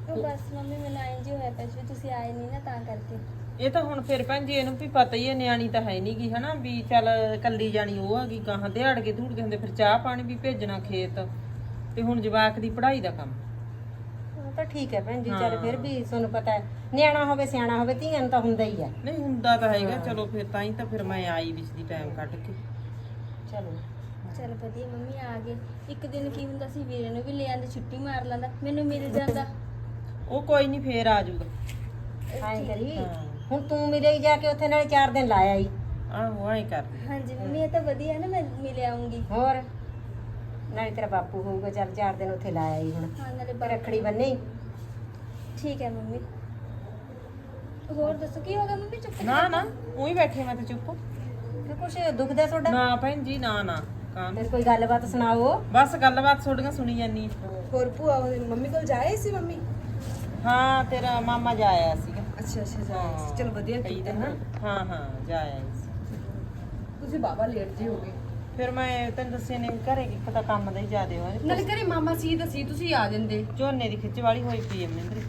ਉਹ ਬਸ ਮੰਮੀ ਮੈਨੂੰ ਆਏ ਜੀ ਹੋਇਆ ਪਿਆ ਤੁਸੀਂ ਆਏ ਨਹੀਂ ਨਾ ਤਾਂ ਕਰਕੇ। ਇਹ ਤਾਂ ਹੁਣ ਫਿਰ ਭੈਣ ਜੀ ਇਹਨੂੰ ਵੀ ਪਤਾ ਹੀ ਹੈ ਨਿਆਣੀ ਤਾਂ ਹੈ ਨਹੀਂਗੀ ਹਨਾ ਵੀ ਚੱਲ ਕੱਲੀ ਜਾਣੀ ਉਹ ਹੈਗੀ ਗਾਹਾਂ ਦਿਹਾੜ ਕੇ ਧੂੜ ਕੇ ਹੁੰਦੇ ਫਿਰ ਚਾਹ ਪਾਣੀ ਵੀ ਭੇਜਣਾ ਖੇਤ। ਤੇ ਹੁਣ ਜਵਾਕ ਦੀ ਪੜ੍ਹਾਈ ਦਾ ਕੰਮ। ਉਹ ਤਾਂ ਠੀਕ ਹੈ ਭੈਣ ਜੀ ਚੱਲ ਫਿਰ ਵੀ ਤੁਹਾਨੂੰ ਪਤਾ ਹੈ ਨਿਆਣਾ ਹੋਵੇ ਸਿਆਣਾ ਹੋਵੇ ਧੀਆਂ ਨੂੰ ਤਾਂ ਹੁੰਦਾ ਹੀ ਹੈ। ਨਹੀਂ ਹੁੰਦਾ ਤਾਂ ਹੈਗਾ ਚਲੋ ਫਿਰ ਤਾਂ ਹੀ ਤਾਂ ਫਿਰ ਮੈਂ ਆਈ ਵਿੱਚ ਦੀ ਟਾਈਮ ਕੱਢ ਕੇ। ਚਲੋ ਚਲ ਵਧੀਆ ਮੰਮੀ ਆ ਗਏ। ਇੱਕ ਦਿਨ ਕੀ ਹੁੰਦਾ ਸੀ ਵੀਰੇ ਨੂੰ ਵੀ ਲੈ ਆਂਦੇ ਛੁੱਟੀ ਮਾਰ ਲੈਂਦਾ ਮੈਨੂੰ ਮਿਲ ਜਾਂਦਾ। ਉਹ ਕੋਈ ਨਹੀਂ ਫੇਰ ਆ ਜਾਊਗਾ। ਐਂ ਕਰੀ ਹਾਂ। ਹੁਣ ਤੂੰ ਮਿਲੇ ਜਾ ਕੇ ਉੱਥੇ ਨਾਲੇ 4 ਦਿਨ ਲਾਇਆ ਹੀ। ਆਹੋ ਐਂ ਕਰ। ਹਾਂਜੀ ਮੰਮੀ ਇਹ ਤਾਂ ਵਧੀਆ ਨਾ ਮੈਂ ਮਿਲ ਆਉਂਗੀ ਹੋਰ? ਨਾਲੇ ਤੇਰਾ ਬਾਪੂ ਹੋਊਗਾ ਚੱਲ 4 ਦਿਨ ਉੱਥੇ ਲਾਇਆ ਹੀ ਹੁਣ। ਹਾਂ ਨਾਲੇ ਪਰ ਰੱਖੜੀ ਬੰਨੇ ਠੀਕ ਹੈ ਮੰਮੀ। ਹੋਰ ਦੱਸੋ ਕੀ ਹੋ ਗਿਆ ਮੰਮੀ? ਚੁੱਪ ਨਾ ਨਾ ਉਹੀ ਬੈਠੇ ਮੈਂ ਤਾਂ ਚੁੱਪ। ਕਿ ਕੁਛ ਦੁਖਦਾ ਤੁਹਾਡਾ? ਨਾ ਭੈਣ ਜੀ ਨਾ ਨਾ ਕਾਨ ਫਿਰ ਕੋਈ ਗੱਲਬਾਤ ਸੁਣਾਓ। ਬਸ ਗੱਲਬਾਤ ਤੁਹਾਡੀਆਂ ਸੁਣੀ ਜਾਨੀ ਹੋਰ ਭੂਆ ਮੰਮੀ ਕੋਲ ਜਾਏ ਸੀ ਮੰਮੀ? ਹਾਂ ਤੇਰਾ ਮਾਮਾ ਜਾ ਆਇਆ ਅੱਛਾ ਅੱਛਾ ਹਾਂ। ਚਲ ਵਧੀਆ ਕਈ ਕੀਤਾ ਦਿਨ ਹਾਂ ਹਾਂ ਹਾਂ ਜਾ ਸੀ। ਤੁਸੀਂ ਬਾਬਾ ਲੇਟ ਜੀ ਹੋ ਗਏ। ਫਿਰ ਮੈਂ ਤੈਨੂੰ ਦੱਸਿਆ ਨੇ ਘਰੇ ਕੀ ਪਤਾ ਕੰਮ ਦਾ ਹੀ ਜ਼ਿਆਦੇ ਹੋਇਆ। ਨਾਲੇ ਘਰੇ ਮਾਮਾ ਸੀ ਤਾਂ ਸੀ ਤੁਸੀਂ ਆ ਜਾਂਦੇ। ਝੋਨੇ ਦੀ ਖਿੱਚ ਵਾਲੀ ਹੋਈ ਪਈ ਐ ਮਨਿੰਦਰ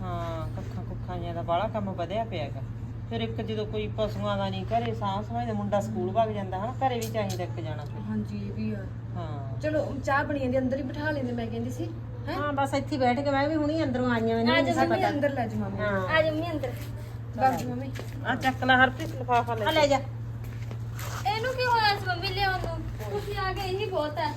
ਹਾਂ ਕੱਖਾਂ ਕੁੱਖਾਂ ਜਿਹਾ ਦਾ ਬਾਹਲਾ ਕੰਮ ਵਧਿਆ ਪਿਆ ਹੈਗਾ। ਫਿਰ ਇੱਕ ਜਦੋਂ ਕੋਈ ਪਸ਼ੂਆਂ ਦਾ ਨਹੀਂ ਘਰੇ ਸਾਂਭ ਸਮਾਈ ਦਾ ਮੁੰਡਾ ਸਕੂਲ ਵਗ ਜਾਂਦਾ ਹਨਾ ਘਰੇ ਵੀ ਚਾਹੀਦਾ ਇੱਕ ਜਾਣਾ ਫਿਰ ਹਾਂਜੀ ਇਹ ਵੀ ਆ। ਹਾਂ। ਚਲੋ ਚਾਹ ਬਣੀ ਜਾਂਦੀ ਅੰਦਰ ਹੀ ਬਿਠਾ ਲੈਂਦੇ ਮੈਂ ਕਹਿੰਦੀ ਸੀ। ਹਾਂ ਬਸ ਇੱਥੇ ਹੀ ਬੈਠ ਕੇ ਮੈਂ ਵੀ ਹੁਣੀ ਅੰਦਰੋਂ ਆਈਆਂ ਮੈਨੂੰ ਆ ਜਾ ਨਹੀਂ ਮੰਮੀ ਪਤਾ ਅੰਦਰ ਲੈ ਜਾ ਮਾਮੀ ਆ ਜਾ ਮੰਮੀ ਅੰਦਰ ਬਸ ਮੰਮੀ ਆ ਚੱਕ ਲੈ ਹਰਪ੍ਰੀਤ ਲਿਫਾਫਾ ਲੈ ਆ ਲੈ ਜਾ ਇਹਨੂੰ ਕੀ ਹੋਇਆ ਸੀ ਮੰਮੀ ਲਿਆਉਣ ਨੂੰ ਤੁਸੀਂ ਆ ਗਏ ਇਹੀ ਬਹੁਤ ਹੈ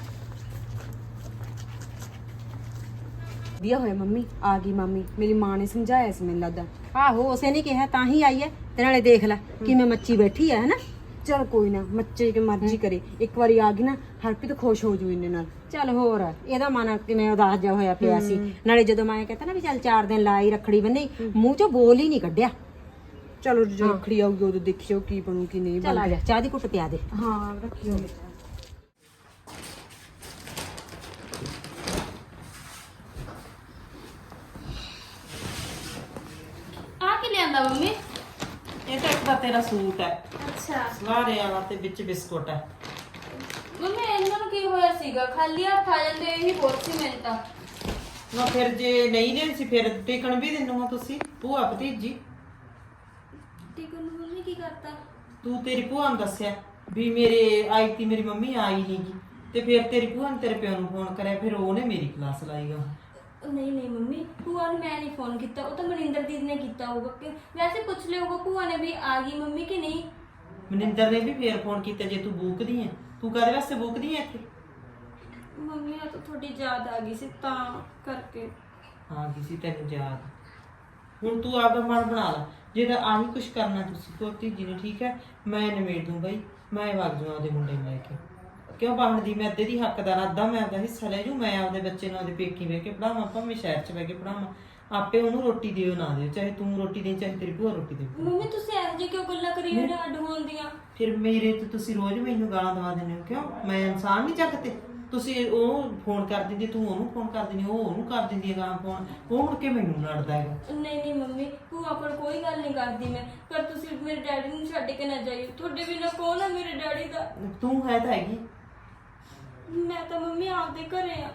ਵਧੀਆ ਹੋਇਆ ਮੰਮੀ ਆ ਗਈ ਮੰਮੀ ਮੇਰੀ ਮਾਂ ਨੇ ਸਮਝਾਇਆ ਸੀ ਮੈਨੂੰ ਲੱਗਦਾ ਆਹੋ ਉਸੇ ਨੇ ਕਿਹਾ ਤਾਂ ਹੀ ਆਈ ਐ ਤੇ ਨਾਲੇ ਦੇਖ ਲੈ ਕਿਵੇਂ ਮੱਚੀ ਬੈਠੀ ਐ ਹਨਾ ਚਲ ਕੋਈ ਨਾ ਮੱਚੇ ਕਿ ਮਰਜ਼ੀ ਕਰੇ। ਇੱਕ ਵਾਰੀ ਆ ਗਈ ਨਾ ਹਰਪ੍ਰੀਤ ਖੁਸ਼ ਹੋ ਜੂ ਇਹਨੇ ਨਾਲ। ਚੱਲ ਹੋਰ ਇਹਦਾ ਮਨ ਕਿਵੇਂ ਉਦਾਸ ਜਿਹਾ ਹੋਇਆ ਪਿਆ ਸੀ। ਨਾਲੇ ਜਦੋਂ ਮੈਂ ਕਹਤਾ ਨਾ ਵੀ ਚੱਲ ਚਾਰ ਦਿਨ ਲਾਈ ਰੱਖੜੀ ਬੰਨੀ ਮੂੰਹ ਚੋਂ ਬੋਲ ਹੀ ਨਹੀਂ ਕੱਢਿਆ। ਚਲੋ ਜਦੋਂ ਰੱਖੜੀ ਆਊਗੀ ਉਦੋਂ ਦੇਖਿਓ ਕੀ ਬਣੂ ਕੀ ਨਹੀਂ ਚੱਲ ਆ ਜਾ ਚਾਹ ਦੀ ਘੁੱਟ ਪਿਆ ਦੇ। ਹਾਂ ਰੱਖਿਓ। ਆ ਕੀ ਲਿਆਂਦਾ ਮੰਮੀ? ਇਹ ਤਾਂ ਇੱਕ ਤਾਂ ਤੇਰਾ ਸੂਟ ਹੈ। ਅੱਛਾ। ਸਵਾਰੇ ਵਾਲਾ ਤੇ ਵਿੱਚ ਬਿਸਕੁਟ ਹੈ ਮੰਮੀ ਇਹਨਾਂ ਨੂੰ ਕੀ ਹੋਇਆ ਸੀਗਾ? ਖਾਲੀ ਹੱਥ ਆ ਜਾਂਦੇ ਇਹੀ ਬਹੁਤ ਸੀ ਮੈਨੂੰ ਤਾਂ। ਨਾ ਫਿਰ ਜੇ ਨਹੀਂ ਦੇਣ ਸੀ ਫਿਰ ਟਿਕਣ ਵੀ ਦਿੰਨੂ ਆ ਤੁਸੀਂ ਭੂਆ ਭਤੀਜੀ। ਟਿਕਨ ਨੂੰ ਮੰਮੀ ਕੀ ਕਰਤਾ? ਤੂੰ ਤੇਰੀ ਭੂਆ ਨੂੰ ਦੱਸਿਆ ਵੀ ਮੇਰੇ ਆਈ ਤੀ ਮੇਰੀ ਮੰਮੀ ਆਈ ਨਹੀਂਗੀ ਤੇ ਫਿਰ ਤੇਰੀ ਭੂਆ ਨੇ ਤੇਰੇ ਪਿਓ ਨੂੰ ਫੋਨ ਕਰਿਆ ਫਿਰ ਉਹਨੇ ਮੇਰੀ ਕਲਾਸ ਲਾਈਗਾ ਨਹੀਂ ਨਹੀਂ ਮੰਮੀ ਭੂਆ ਨੂੰ ਮੈਂ ਨਹੀਂ ਫੋਨ ਕੀਤਾ। ਉਹ ਤਾਂ ਮਨਿੰਦਰ ਦੀਦੀ ਨੇ ਕੀਤਾ ਹੋਊਗਾ। ਕਿ ਵੈਸੇ ਪੁੱਛ ਲਿਓਗਾ ਭੂਆ ਨੇ ਵੀ ਆ ਗਈ ਮੰਮੀ ਕਿ ਨਹੀਂ? ਮਨਿੰਦਰ ਨੇ ਵੀ ਫੇਰ ਫੋਨ ਕੀਤਾ ਜੇ ਤੂੰ ਬੂਕਦੀ ਐ। ਤੂੰ ਕਾਹਦੇ ਵਾਸਤੇ ਬੂਕਦੀ ਐ ਇੱਥੇ? ਮੰਮੀ ਆ ਤਾਂ ਤੁਹਾਡੀ ਯਾਦ ਆ ਗਈ ਸੀ ਤਾਂ ਕਰਕੇ। ਹਾਂ ਕਿਸੇ ਤੈਨੂੰ ਯਾਦ। ਹੁਣ ਤੂੰ ਆਪਦਾ ਮਨ ਬਣਾ ਲੈ। ਜੇ ਤਾਂ ਆਹੀ ਕੁਛ ਕਰਨਾ ਤੁਸੀਂ ਕੋਤੀ ਜੀ ਨੇ ਠੀਕ ਹੈ? ਮੈਂ ਨਿਮੇੜ ਦੂੰ ਬਈ। ਮੈਂ ਵਗ ਜੂ ਆਪਦੇ ਮੁੰਡੇ ਨੂੰ ਲੈ ਕੇ। ਕਿਉਂ ਬਣਦੀ ਮੈਂ ਅੱਧੇ ਦੀ ਹੱਕਦਾਰ ਅੱਧਾ ਮੈਂ ਆਪਦਾ ਹਿੱਸਾ ਲੈ ਜੂ ਮੈਂ ਆਪਦੇ ਬੱਚੇ ਨੂੰ ਆਪਦੇ ਪੇਕੀ ਬਹਿ ਕੇ ਪੜਾਵਾਂ ਭਾਵੇਂ ਸ਼ਹਿਰ 'ਚ ਬਹਿ ਕੇ ਪੜਾਵਾਂ ਆਪੇ ਉਹਨੂੰ ਰੋਟੀ ਦਿਓ ਨਾ ਦਿਓ ਚਾਹੇ ਤੂੰ ਰੋਟੀ ਦੇ ਚਾਹੇ ਤੇਰੀ ਭੂਆ ਰੋਟੀ ਦੇ ਮੰਮੀ ਤੁਸੀਂ ਇਹੋ ਜਿਹੀ ਕਿਉਂ ਗੱਲਾਂ ਕਰੀ ਜਾਂਦੇ ਅੱਡ ਹੋਣ ਦੀਆਂ? ਫਿਰ ਮੇਰੇ ਤੇ ਤੁਸੀਂ ਰੋਜ਼ ਮੈਨੂੰ ਗਾਲਾਂ ਦਵਾ ਦਿੰਦੇ ਹੋ ਕਿਉਂ? ਮੈਂ ਇਨਸਾਨ ਨਹੀਂ ਚੱਕਤੇ ਤੁਸੀਂ ਉਹ ਫੋਨ ਕਰ ਦਿੰਦੀ ਤੂੰ ਉਹਨੂੰ ਫੋਨ ਕਰ ਦਿੰਦੀ ਉਹ ਉਹਨੂੰ ਕਰ ਦਿੰਦੀ ਹੈ ਗਾਲਾਂ ਫੋਨ ਉਹ ਮੁੜ ਕੇ ਮੈਨੂੰ ਲੜਦਾ ਹੈਗਾ। ਨਹੀਂ ਨਹੀਂ ਮੰਮੀ ਭੂਆ ਕੋਲ ਕੋਈ ਗੱਲ ਨਹੀਂ ਕਰਦੀ ਮੈਂ। ਪਰ ਤੁਸੀਂ ਮੇਰੇ ਡੈਡੀ ਨੂੰ ਛੱਡ ਕੇ ਨਾ ਜਾਈਓ। ਤੁਹਾਡੇ ਬਿਨਾਂ ਕੌਣ ਆ ਮੇਰੇ ਡੈਡੀ ਦਾ? ਤੂੰ ਹੈ ਤਾਂ ਹੈਗੀ। ਮੈਂ ਤਾਂ ਮੰਮੀ ਆਪਦੇ ਘਰੇ ਆ।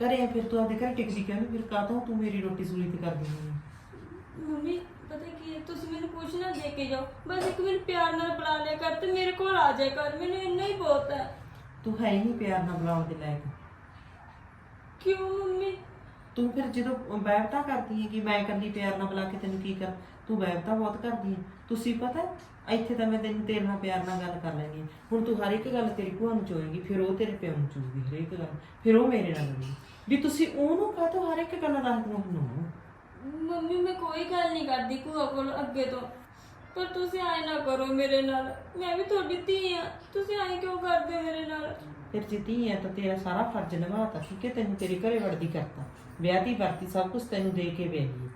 ਘਰੇ ਆ ਫਿਰ ਤੂੰ ਆਪਦੇ ਘਰ ਟਿਕਦੀ ਕਿਉਂ ਨੀ? ਫਿਰ ਕਾਹਤੋਂ ਤੂੰ ਮੇਰੀ ਰੋਟੀ ਸੂਲੀ ਤੇ ਕਰ ਦਿੰਦੀ ਹੈ ਮੰਮੀ ਪਤਾ ਕੀ ਹੈ? ਤੁਸੀਂ ਮੈਨੂੰ ਕੁਛ ਨਾ ਦੇ ਕੇ ਜਾਓ। ਬਸ ਇੱਕ ਮੈਨੂੰ ਪਿਆਰ ਨਾਲ ਬੁਲਾ ਲਿਆ ਕਰ ਤੇ ਮੇਰੇ ਕੋਲ ਆ ਜਾਇਆ ਕਰ। ਮੈਨੂੰ ਇੰਨਾ ਹੀ ਬਹੁਤ ਹੈ। ਤੂੰ ਹੈ ਹੀ ਨਹੀਂ ਪਿਆਰ ਨਾਲ ਬੁਲਾਉਣ ਦੇ ਲਾਇਕ। ਕਿਉਂ ਮੰਮੀ? ਤੂੰ ਫਿਰ ਜਦੋਂ ਬੈਠਤਾ ਕਰਦੀ ਹੈ ਕਿ ਮੈਂ ਇਕੱਲੀ ਪਿਆਰ ਨਾਲ ਬੁਲਾ ਕੇ ਤੈਨੂੰ ਕੀ ਕਰ? ਤੂੰ ਬੈਠਤਾ ਬਹੁਤ ਕਰਦੀ ਹੈ। ਤੁਸੀਂ ਪਤਾ ਇੱਥੇ ਤਾਂ ਮੈਂ ਤੈਨੂੰ ਤੇਰੇ ਨਾਲ ਪਿਆਰ ਨਾਲ ਗੱਲ ਕਰ ਲੈਣੀ ਹੁਣ ਤੂੰ ਹਰ ਇੱਕ ਗੱਲ ਤੇਰੀ ਭੂਆ ਨੂੰ ਚੋਏਗੀ ਫਿਰ ਉਹ ਤੇਰੇ ਪਿਓ ਨੂੰ ਚੋਏਗੀ ਹਰੇਕ ਗੱਲ। ਫਿਰ ਉਹ ਮੇਰੇ ਨਾਲ ਲੜੇਗੀ। ਵੀ ਤੁਸੀਂ ਉਹਨੂੰ ਕਾਹਤੋਂ ਹਰ ਇੱਕ ਗੱਲ ਦੱਸਦੇ ਹੋ ਨੂੰ ਮੰਮੀ ਮੈਂ ਕੋਈ ਗੱਲ ਨਹੀਂ ਕਰਦੀ ਭੂਆ ਕੋਲ ਅੱਗੇ ਤੋਂ। ਪਰ ਤੁਸੀਂ ਆਏ ਨਾ ਕਰੋ ਮੇਰੇ ਨਾਲ। ਮੈਂ ਵੀ ਤੁਹਾਡੀ ਧੀ ਆ। ਤੁਸੀਂ ਆਏ ਕਿਉਂ ਕਰਦੇ ਹੋ ਮੇਰੇ ਨਾਲ? ਫਿਰ ਜਿੱਤੀ ਹੈ ਤਾਂ ਤੇਰਾ ਸਾਰਾ ਫਰਜ਼ ਨਿਭਾਤਾ ਠੀਕ ਹੈ? ਤੈਨੂੰ ਤੇਰੇ ਘਰੇ ਵੜਦੀ ਕਰਤਾ। ਵਿਆਹ ਦੀ ਵਰਤੀ ਸਭ ਕੁਝ ਤੈਨੂੰ ਦੇ ਕੇ ਵੇਖੀ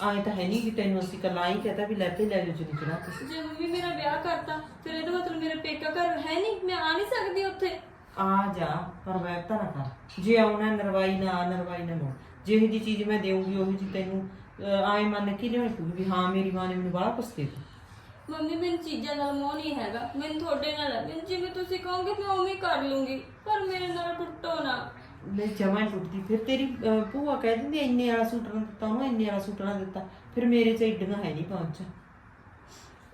ਆਏ ਤਾਂ ਹੈ ਨਹੀਂ ਕਿ ਤੈਨੂੰ ਅਸੀਂ ਕੱਲਾ ਹੀ ਕਹਤਾ ਵੀ ਲੈ ਕੇ ਲੈ ਜਾਓ ਜਿੰਨੀ ਜੇ ਮੰਮੀ ਮੇਰਾ ਵਿਆਹ ਕਰਤਾ ਫਿਰ ਇਹਦਾ ਮਤਲਬ ਮੇਰਾ ਪੇਕਾ ਘਰ ਹੈ ਨਹੀਂ? ਮੈਂ ਆ ਨਹੀਂ ਸਕਦੀ ਉੱਥੇ। ਆ ਜਾ ਪਰ ਨਾ ਕਰ। ਜੇ ਆਉਣਾ ਨਰਵਾਈ ਨਾ ਨਰਵਾਈ ਨਾ ਮੋੜ ਜਿਹੀ ਜੀ ਚੀਜ਼ ਮੈਂ ਦੇਊਂਗੀ ਉਹੀ ਜੀ ਤੈਨੂੰ ਆਏਂ ਮੰਨ ਕੇ ਲਿਆਉਣੀ ਪਊਗੀ ਵੀ ਹਾਂ ਮੇਰੀ ਮਾਂ ਨੇ ਮੈਨੂੰ ਬੜਾ ਕੁਛ ਦੇ ਦਿੱਤਾ। ਮੰਮੀ ਮੈਨੂੰ ਚੀਜ਼ਾਂ ਨਾਲ ਮੋਹ ਨਹੀਂ ਹੈਗਾ। ਮੈਨੂੰ ਤੁਹਾਡੇ ਨਾਲ ਹੈ। ਮੈਨੂੰ ਜਿਵੇਂ ਤੁਸੀਂ ਕਹੋਗੇ ਮੈਂ ਉਵੇਂ ਹੀ ਕਰ ਲੂੰਗੀ। ਪਰ ਮੇਰੇ ਨਾਲ ਟੁੱਟੋ ਨਾ। ਮੈਂ ਜਮਾਂ ਟੁੱਟਦੀ। ਫਿਰ ਤੇਰੀ ਭੂਆ ਕਹਿ ਦਿੰਦੀ ਇੰਨੇ ਵਾਲਾ ਸੂਟ ਨਾ ਦਿੱਤਾ ਉਹਨੂੰ ਇੰਨੇ ਵਾਲਾ ਸੂਟ ਨਾ ਦਿੱਤਾ। ਫਿਰ ਮੇਰੇ ਚ ਇੱਡੀਆਂ ਹੈ ਨਹੀਂ ਪਹੁੰਚ।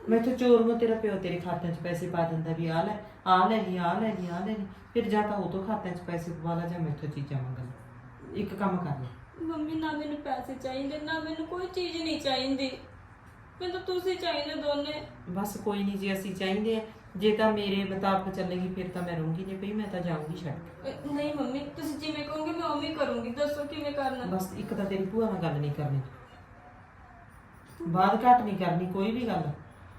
ਮੈਂ ਤਾਂ ਚੋਰ ਨੂੰ ਤੇਰਾ ਪਿਓ ਤੇਰੇ ਖਾਤੇ 'ਚ ਪੈਸੇ ਪਾ ਦਿੰਦਾ ਵੀ ਆ ਲੈ ਆ ਲੈ ਲਈ ਆ ਲੈ ਲਈ ਆ ਲੈ ਫਿਰ ਜਾਂ ਤਾਂ ਉਹ ਤੋਂ ਖਾਤੇ 'ਚ ਪੈਸੇ ਪਵਾ ਲੈ ਜਾਂ ਮੈਥੋਂ ਚੀਜ਼ਾਂ ਮੰਗ ਲੈ। ਇੱਕ ਕੰਮ ਕਰ ਲੈ। ਮੰਮੀ ਨਾ ਮੈਨੂੰ ਪੈਸੇ ਚਾਹੀਦੇ ਨਾ ਮੈਨੂੰ ਕੋਈ ਚੀਜ਼ ਨਹੀਂ ਚਾਹੀਦੀ। ਮੈਨੂੰ ਤਾਂ ਤੁਸੀਂ ਚਾਹੀਦੇ ਦੋਨੇ। ਬਸ ਕੋਈ ਨਹੀਂ ਜੇ ਅਸੀਂ ਚਾਹੀਦੇ ਆ ਜੇ ਤਾਂ ਮੇਰੇ ਮੁਤਾਬਕ ਚੱਲੇਗੀ ਫਿਰ ਤਾਂ ਮੈਂ ਰਹੂੰਗੀ ਜੇ ਪਈ ਮੈਂ ਤਾਂ ਜਾਊਂਗੀ ਛੱਡ ਕੇ। ਅਹ ਨਹੀਂ ਮੰਮੀ ਤੁਸੀਂ ਜਿਵੇਂ ਕਹੋਗੇ ਮੈਂ ਉਵੇਂ ਹੀ ਕਰੂੰਗੀ ਦੱਸੋ ਕਿਵੇਂ ਕਰਨਾ। ਬਸ ਇੱਕ ਤਾਂ ਤੇਰੀ ਭੂਆ ਨਾਲ ਗੱਲ ਨਹੀਂ ਕਰਨੀ। ਬਾਤ ਘੱਟ ਨਹੀਂ ਕਰਨੀ ਕੋਈ ਵੀ ਗੱਲ।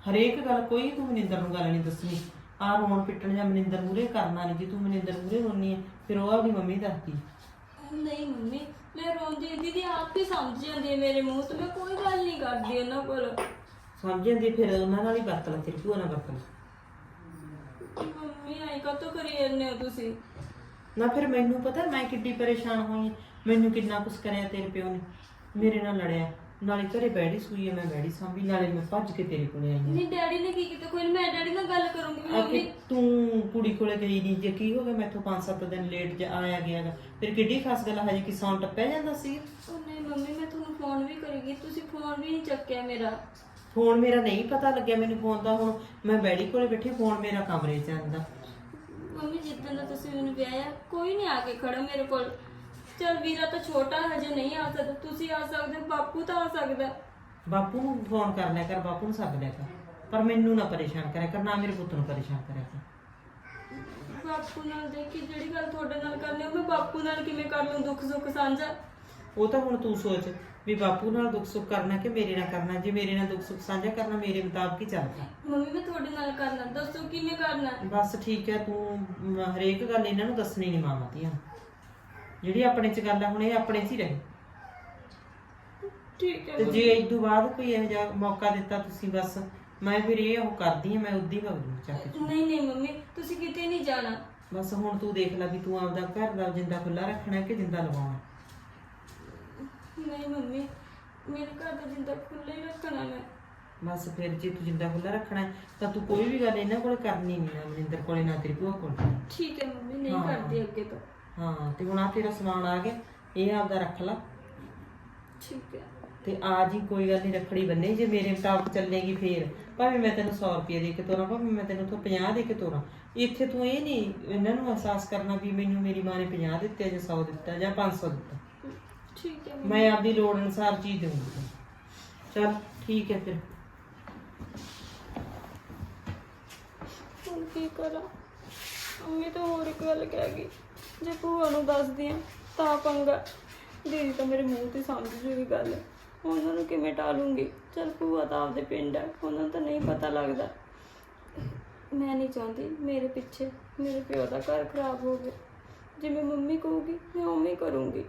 ਹਰੇਕ ਗੱਲ ਕੋਈ ਤੂੰ ਮਨਿੰਦਰ ਨੂੰ ਗੱਲ ਨਹੀਂ ਦੱਸਣੀ। ਆ ਰੋਣ ਪਿੱਟਣ ਜਾਂ ਮਨਿੰਦਰ ਮੂਰੇ ਕਰਨਾ ਨਹੀਂ ਜੇ ਤੂੰ ਮਨਿੰਦਰ ਮੂਰੇ ਰੋਣੀ ਹੈ ਫਿਰ ਉਹ ਆਪਣੀ ਮੰਮੀ ਦੱਸਦੀ ਨਹੀਂ ਮੰਮੀ ਮੈਂ ਰੋਂਦੀ ਦੀਦੀ ਆਪ ਹੀ ਸਮਝ ਜਾਂਦੀ ਹੈ ਮੇਰੇ ਮੂੰਹ ਤੋਂ ਮੈਂ ਕੋਈ ਗੱਲ ਨਹੀਂ ਕਰਦੀ ਉਹਨਾਂ ਕੋਲ। ਸਮਝ ਜਾਂਦੀ ਫਿਰ ਉਹਨਾਂ ਨਾਲ ਹੀ ਵਰਤ ਲੈ ਤੇਰੀ ਭੂਆ ਨਾਲ ਵਰਤ ਲੈ। ਮੰਮੀ ਆਈ ਕਾਤੋਂ ਕਰੀ ਜਾਂਦੇ ਹੋ ਤੁਸੀਂ? ਨਾ ਫਿਰ ਮੈਨੂੰ ਪਤਾ ਮੈਂ ਕਿੱਡੀ ਪਰੇਸ਼ਾਨ ਹੋਈ ਹਾਂ। ਮੈਨੂੰ ਕਿੰਨਾ ਕੁਛ ਕਰਿਆ ਤੇਰੇ ਪਿਓ ਨੇ ਮੇਰੇ ਨਾਲ ਲੜਿਆ। ਨਾਲੇ ਘਰੇ ਬੈੜੀ ਸੂਈ ਮੈਂ ਬੈੜੀ ਸਾਂਭੀ ਨਾਲੇ ਮੈਂ ਭੱਜ ਕੇ ਤੇਰੇ ਕੋਲੇ ਆਈ ਨਹੀਂ ਡੈਡੀ ਨੇ ਕੀ ਕੀਤਾ? ਕੋਈ ਮੈਂ ਡੈਡੀ ਨਾਲ ਗੱਲ ਕਰੂੰਗੀ ਆ ਮੰਮੀ ਕਿ ਤੂੰ ਕੁੜੀ ਕੋਲੇ ਗਈ ਨਹੀਂ ਜੇ ਕੀ ਹੋ ਗਿਆ ਮੈਥੋਂ 5-7 ਦਿਨ ਲੇਟ ਜਾ ਆਇਆ ਗਿਆ ਗਾ। ਫਿਰ ਕਿੱਡੀ ਖਾਸ ਗੱਲ ਹਜੇ ਕਿ ਟੱਪਿਆ ਜਾਂਦਾ ਸੀ? ਉਹ ਨਹੀਂ ਮੰਮੀ ਮੈਂ ਤੁਹਾਨੂੰ ਫੋਨ ਵੀ ਕਰੀਗੀ। ਤੁਸੀਂ ਫੋਨ ਵੀ ਨਹੀਂ ਚੱਕਿਆ ਮੇਰਾ। ਫੋਨ ਮੇਰਾ ਨਹੀਂ ਪਤਾ ਲੱਗਿਆ ਮੈਨੂੰ ਫੋਨ ਦਾ ਹੁਣ। ਮੈਂ ਬੈੜੀ ਕੋਲੇ ਬੈਠੀ ਫੋਨ ਮੇਰਾ ਕਮਰੇ 'ਚ ਆਂਦਾ ਮੰਮੀ ਜਿੱਦਾਂ ਦਾ ਤੁਸੀਂ ਮੈਨੂੰ ਵਿਆਹਿਆ ਕੋਈ ਨਹੀਂ ਆ ਕੇ ਖੜਾ ਮੇਰੇ ਕੋਲ। ਚਲ ਵੀਰਾ ਤਾਂ ਛੋਟਾ ਹਜੇ ਨਹੀਂ ਆ ਸਕਦਾ। ਤੁਸੀਂ ਆ ਸਕਦੇ ਹੋ, ਬਾਪੂ ਤਾਂ ਆ ਸਕਦਾ। ਬਾਪੂ ਨੂੰ ਫੋਨ ਕਰ ਲਿਆ ਕਰ ਬਾਪੂ ਨੂੰ ਸੱਦ ਲਿਆ ਕਰ। ਪਰ ਮੈਨੂੰ ਨਾ ਪਰੇਸ਼ਾਨ ਕਰਿਆ ਕਰ ਨਾ ਮੇਰੇ ਪੁੱਤ ਨੂੰ ਪਰੇਸ਼ਾਨ ਕਰਿਆ ਕਰ। ਬਾਪੂ ਨਾਲ ਦੇਖੀ ਜਿਹੜੀ ਗੱਲ ਤੁਹਾਡੇ ਨਾਲ ਕਰਨੀ ਉਹ ਮੈਂ ਬਾਪੂ ਨਾਲ ਕਿਵੇਂ ਕਰ ਲੂੰ ਦੁੱਖ ਸੁੱਖ ਸਾਂਝਾ? ਉਹ ਤਾਂ ਹੁਣ ਤੂੰ ਸੋਚ ਵੀ ਬਾਪੂ ਨਾਲ ਦੁੱਖ ਸੁੱਖ ਕਰਨਾ ਕਿ ਮੇਰੇ ਨਾਲ ਕਰਨਾ? ਜੇ ਮੇਰੇ ਨਾਲ ਦੁੱਖ ਸੁੱਖ ਸਾਂਝਾ ਕਰਨਾ ਮੇਰੇ ਮੁਤਾਬਕ ਹੀ ਚੱਲਦਾ। ਮੰਮੀ ਮੈਂ ਤੁਹਾਡੇ ਨਾਲ ਕਰਨਾ। ਦੱਸੋ ਕਿਵੇਂ ਕਰਨਾ? ਬਸ ਠੀਕ ਹੈ ਤੂੰ ਮ, ਹਰੇਕ ਗੱਲ ਇਹਨਾਂ ਨੂੰ ਦੱਸਣੀ ਨਹੀਂ ਮਾਮਾ ਧੀਆਂ। ਜਿਹੜੀ ਆਪਣੇ ਚ ਗੱਲ ਆ ਹੁਣ ਇਹ ਆਪਣੇ ਚ ਹੀ ਰਹੇ। ਠੀਕ ਹੈ ਤੇ ਜੇ ਇਸ ਤੋਂ ਬਾਅਦ ਕੋਈ ਇਹੋ ਜਿਹਾ ਮੌਕਾ ਦਿੱਤਾ ਤੁਸੀਂ ਬਸ ਮੈਂ ਫਿਰ ਇਹ ਉਹ ਕਰਦੀ ਆ ਮੈਂ ਉਦੀ ਵਗ ਜੂ ਚੱਕ ਕੇ। ਨਹੀਂ ਨਹੀਂ ਮੰਮੀ ਤੁਸੀਂ ਕਿਤੇ ਨਹੀਂ ਜਾਣਾ। ਬਸ ਹੁਣ ਤੂੰ ਦੇਖ ਲੈ ਵੀ ਤੂੰ ਆਪਦਾ ਘਰ ਦਾ ਜਿੰਦਾ ਖੁੱਲਾ ਰੱਖਣਾ ਕਿ ਜਿੰਦਾ ਲਵਾਉਣਾ। ਨਹੀਂ ਮੰਮੀ ਮੇਰੇ ਘਰ ਦਾ ਜਿੰਦਾ ਖੁੱਲ੍ਹਾ ਹੀ ਰੱਖਣਾ ਮੈਂ। ਬਸ ਫਿਰ ਜੇ ਤੂੰ ਜਿੰਦਾ ਖੁੱਲਾ ਰੱਖਣਾ ਹੈ, ਤਾਂ ਤੂੰ ਕੋਈ ਵੀ ਗੱਲ ਇਹਨਾਂ ਕੋਲ ਕਰਨੀ ਨਹੀਂ ਨਾ ਮਨਿੰਦਰ ਕੋਲੇ ਨਾ ਤੇਰੀ ਭੂਆ ਕੋਲ। ਠੀਕ ਹੈ ਮੰਮੀ ਨਹੀਂ ਹਾਂ। ਕਰਦੀ ਅੱਗੇ ਤੋਂ। ਹਾਂ ਤੇ ਹੁਣ ਆ ਤੇਰਾ ਸਮਾਨ ਆ ਗਿਆ ਇਹ ਆਪਦਾ ਰੱਖ ਲੈ। ਠੀਕ ਹੈ। ਤੇ ਆ ਜੀ ਕੋਈ ਗੱਲ ਨਹੀਂ ਰੱਖੜੀ ਬੰਨੇ ਜੇ ਮੇਰੇ ਮੁਤਾਬਕ ਚੱਲੇਗੀ ਫੇਰ। ਭਾਵੇਂ ਮੈਂ ਤੈਨੂੰ 100 ਰੁਪਏ ਦੇ ਕੇ ਤੋਰਾਂ ਭਾਵੇਂ ਮੈਂ ਤੈਨੂੰ ਤੋਂ 50 ਦੇ ਕੇ ਤੋਰਾਂ। ਇੱਥੇ ਤੂੰ ਇਹ ਨਹੀਂ ਇਹਨਾਂ ਨੂੰ ਅਹਿਸਾਸ ਕਰਨਾ ਵੀ ਮੈਨੂੰ ਮੇਰੀ ਮਾਂ ਨੇ 50 ਦਿੱਤੇ ਜਾਂ 100 ਦਿੱਤਾ ਜਾਂ 500 ਦਿੱਤਾ। ਠੀਕ ਹੈ ਮੈਂ ਆਪਦੀ ਲੋੜ ਅਨੁਸਾਰ ਚੀਜ਼ ਦੇਵਾਂਗੀ ਚਲ ਠੀਕ ਹੈ ਫਿਰ। ਹੁਣ ਕੀ ਕਰਾਂ? ਮੰਮੀ ਤਾਂ ਹੋਰ ਇੱਕ ਗੱਲ ਕਹਿ ਗਈ। ਜੇ ਭੂਆ ਨੂੰ ਦੱਸਦੀ ਆ, ਤਾਂ ਪੰਗਾ। ਦੀਦੀ ਤਾਂ ਮੇਰੇ ਮੂੰਹ ਤੇ ਸਮਝ ਜੂਗੀ ਗੱਲ। ਉਹਨਾਂ ਨੂੰ ਕਿਵੇਂ ਟਾਲੂੰਗੀ? ਚਲ ਭੂਆ ਤਾਂ ਆਪਦੇ ਪਿੰਡ ਹੈ ਉਹਨਾਂ ਨੂੰ ਤਾਂ ਨਹੀਂ ਪਤਾ ਲੱਗਦਾ। ਮੈਂ ਨਹੀਂ ਚਾਹੁੰਦੀ ਮੇਰੇ ਪਿੱਛੇ ਮੇਰੇ ਪਿਓ ਦਾ ਘਰ ਖਰਾਬ ਹੋਵੇ ਜਿਵੇਂ ਮੰਮੀ ਕਹੂਗੀ, ਮੈਂ ਉਵੇਂ ਹੀ ਕਰੂੰਗੀ।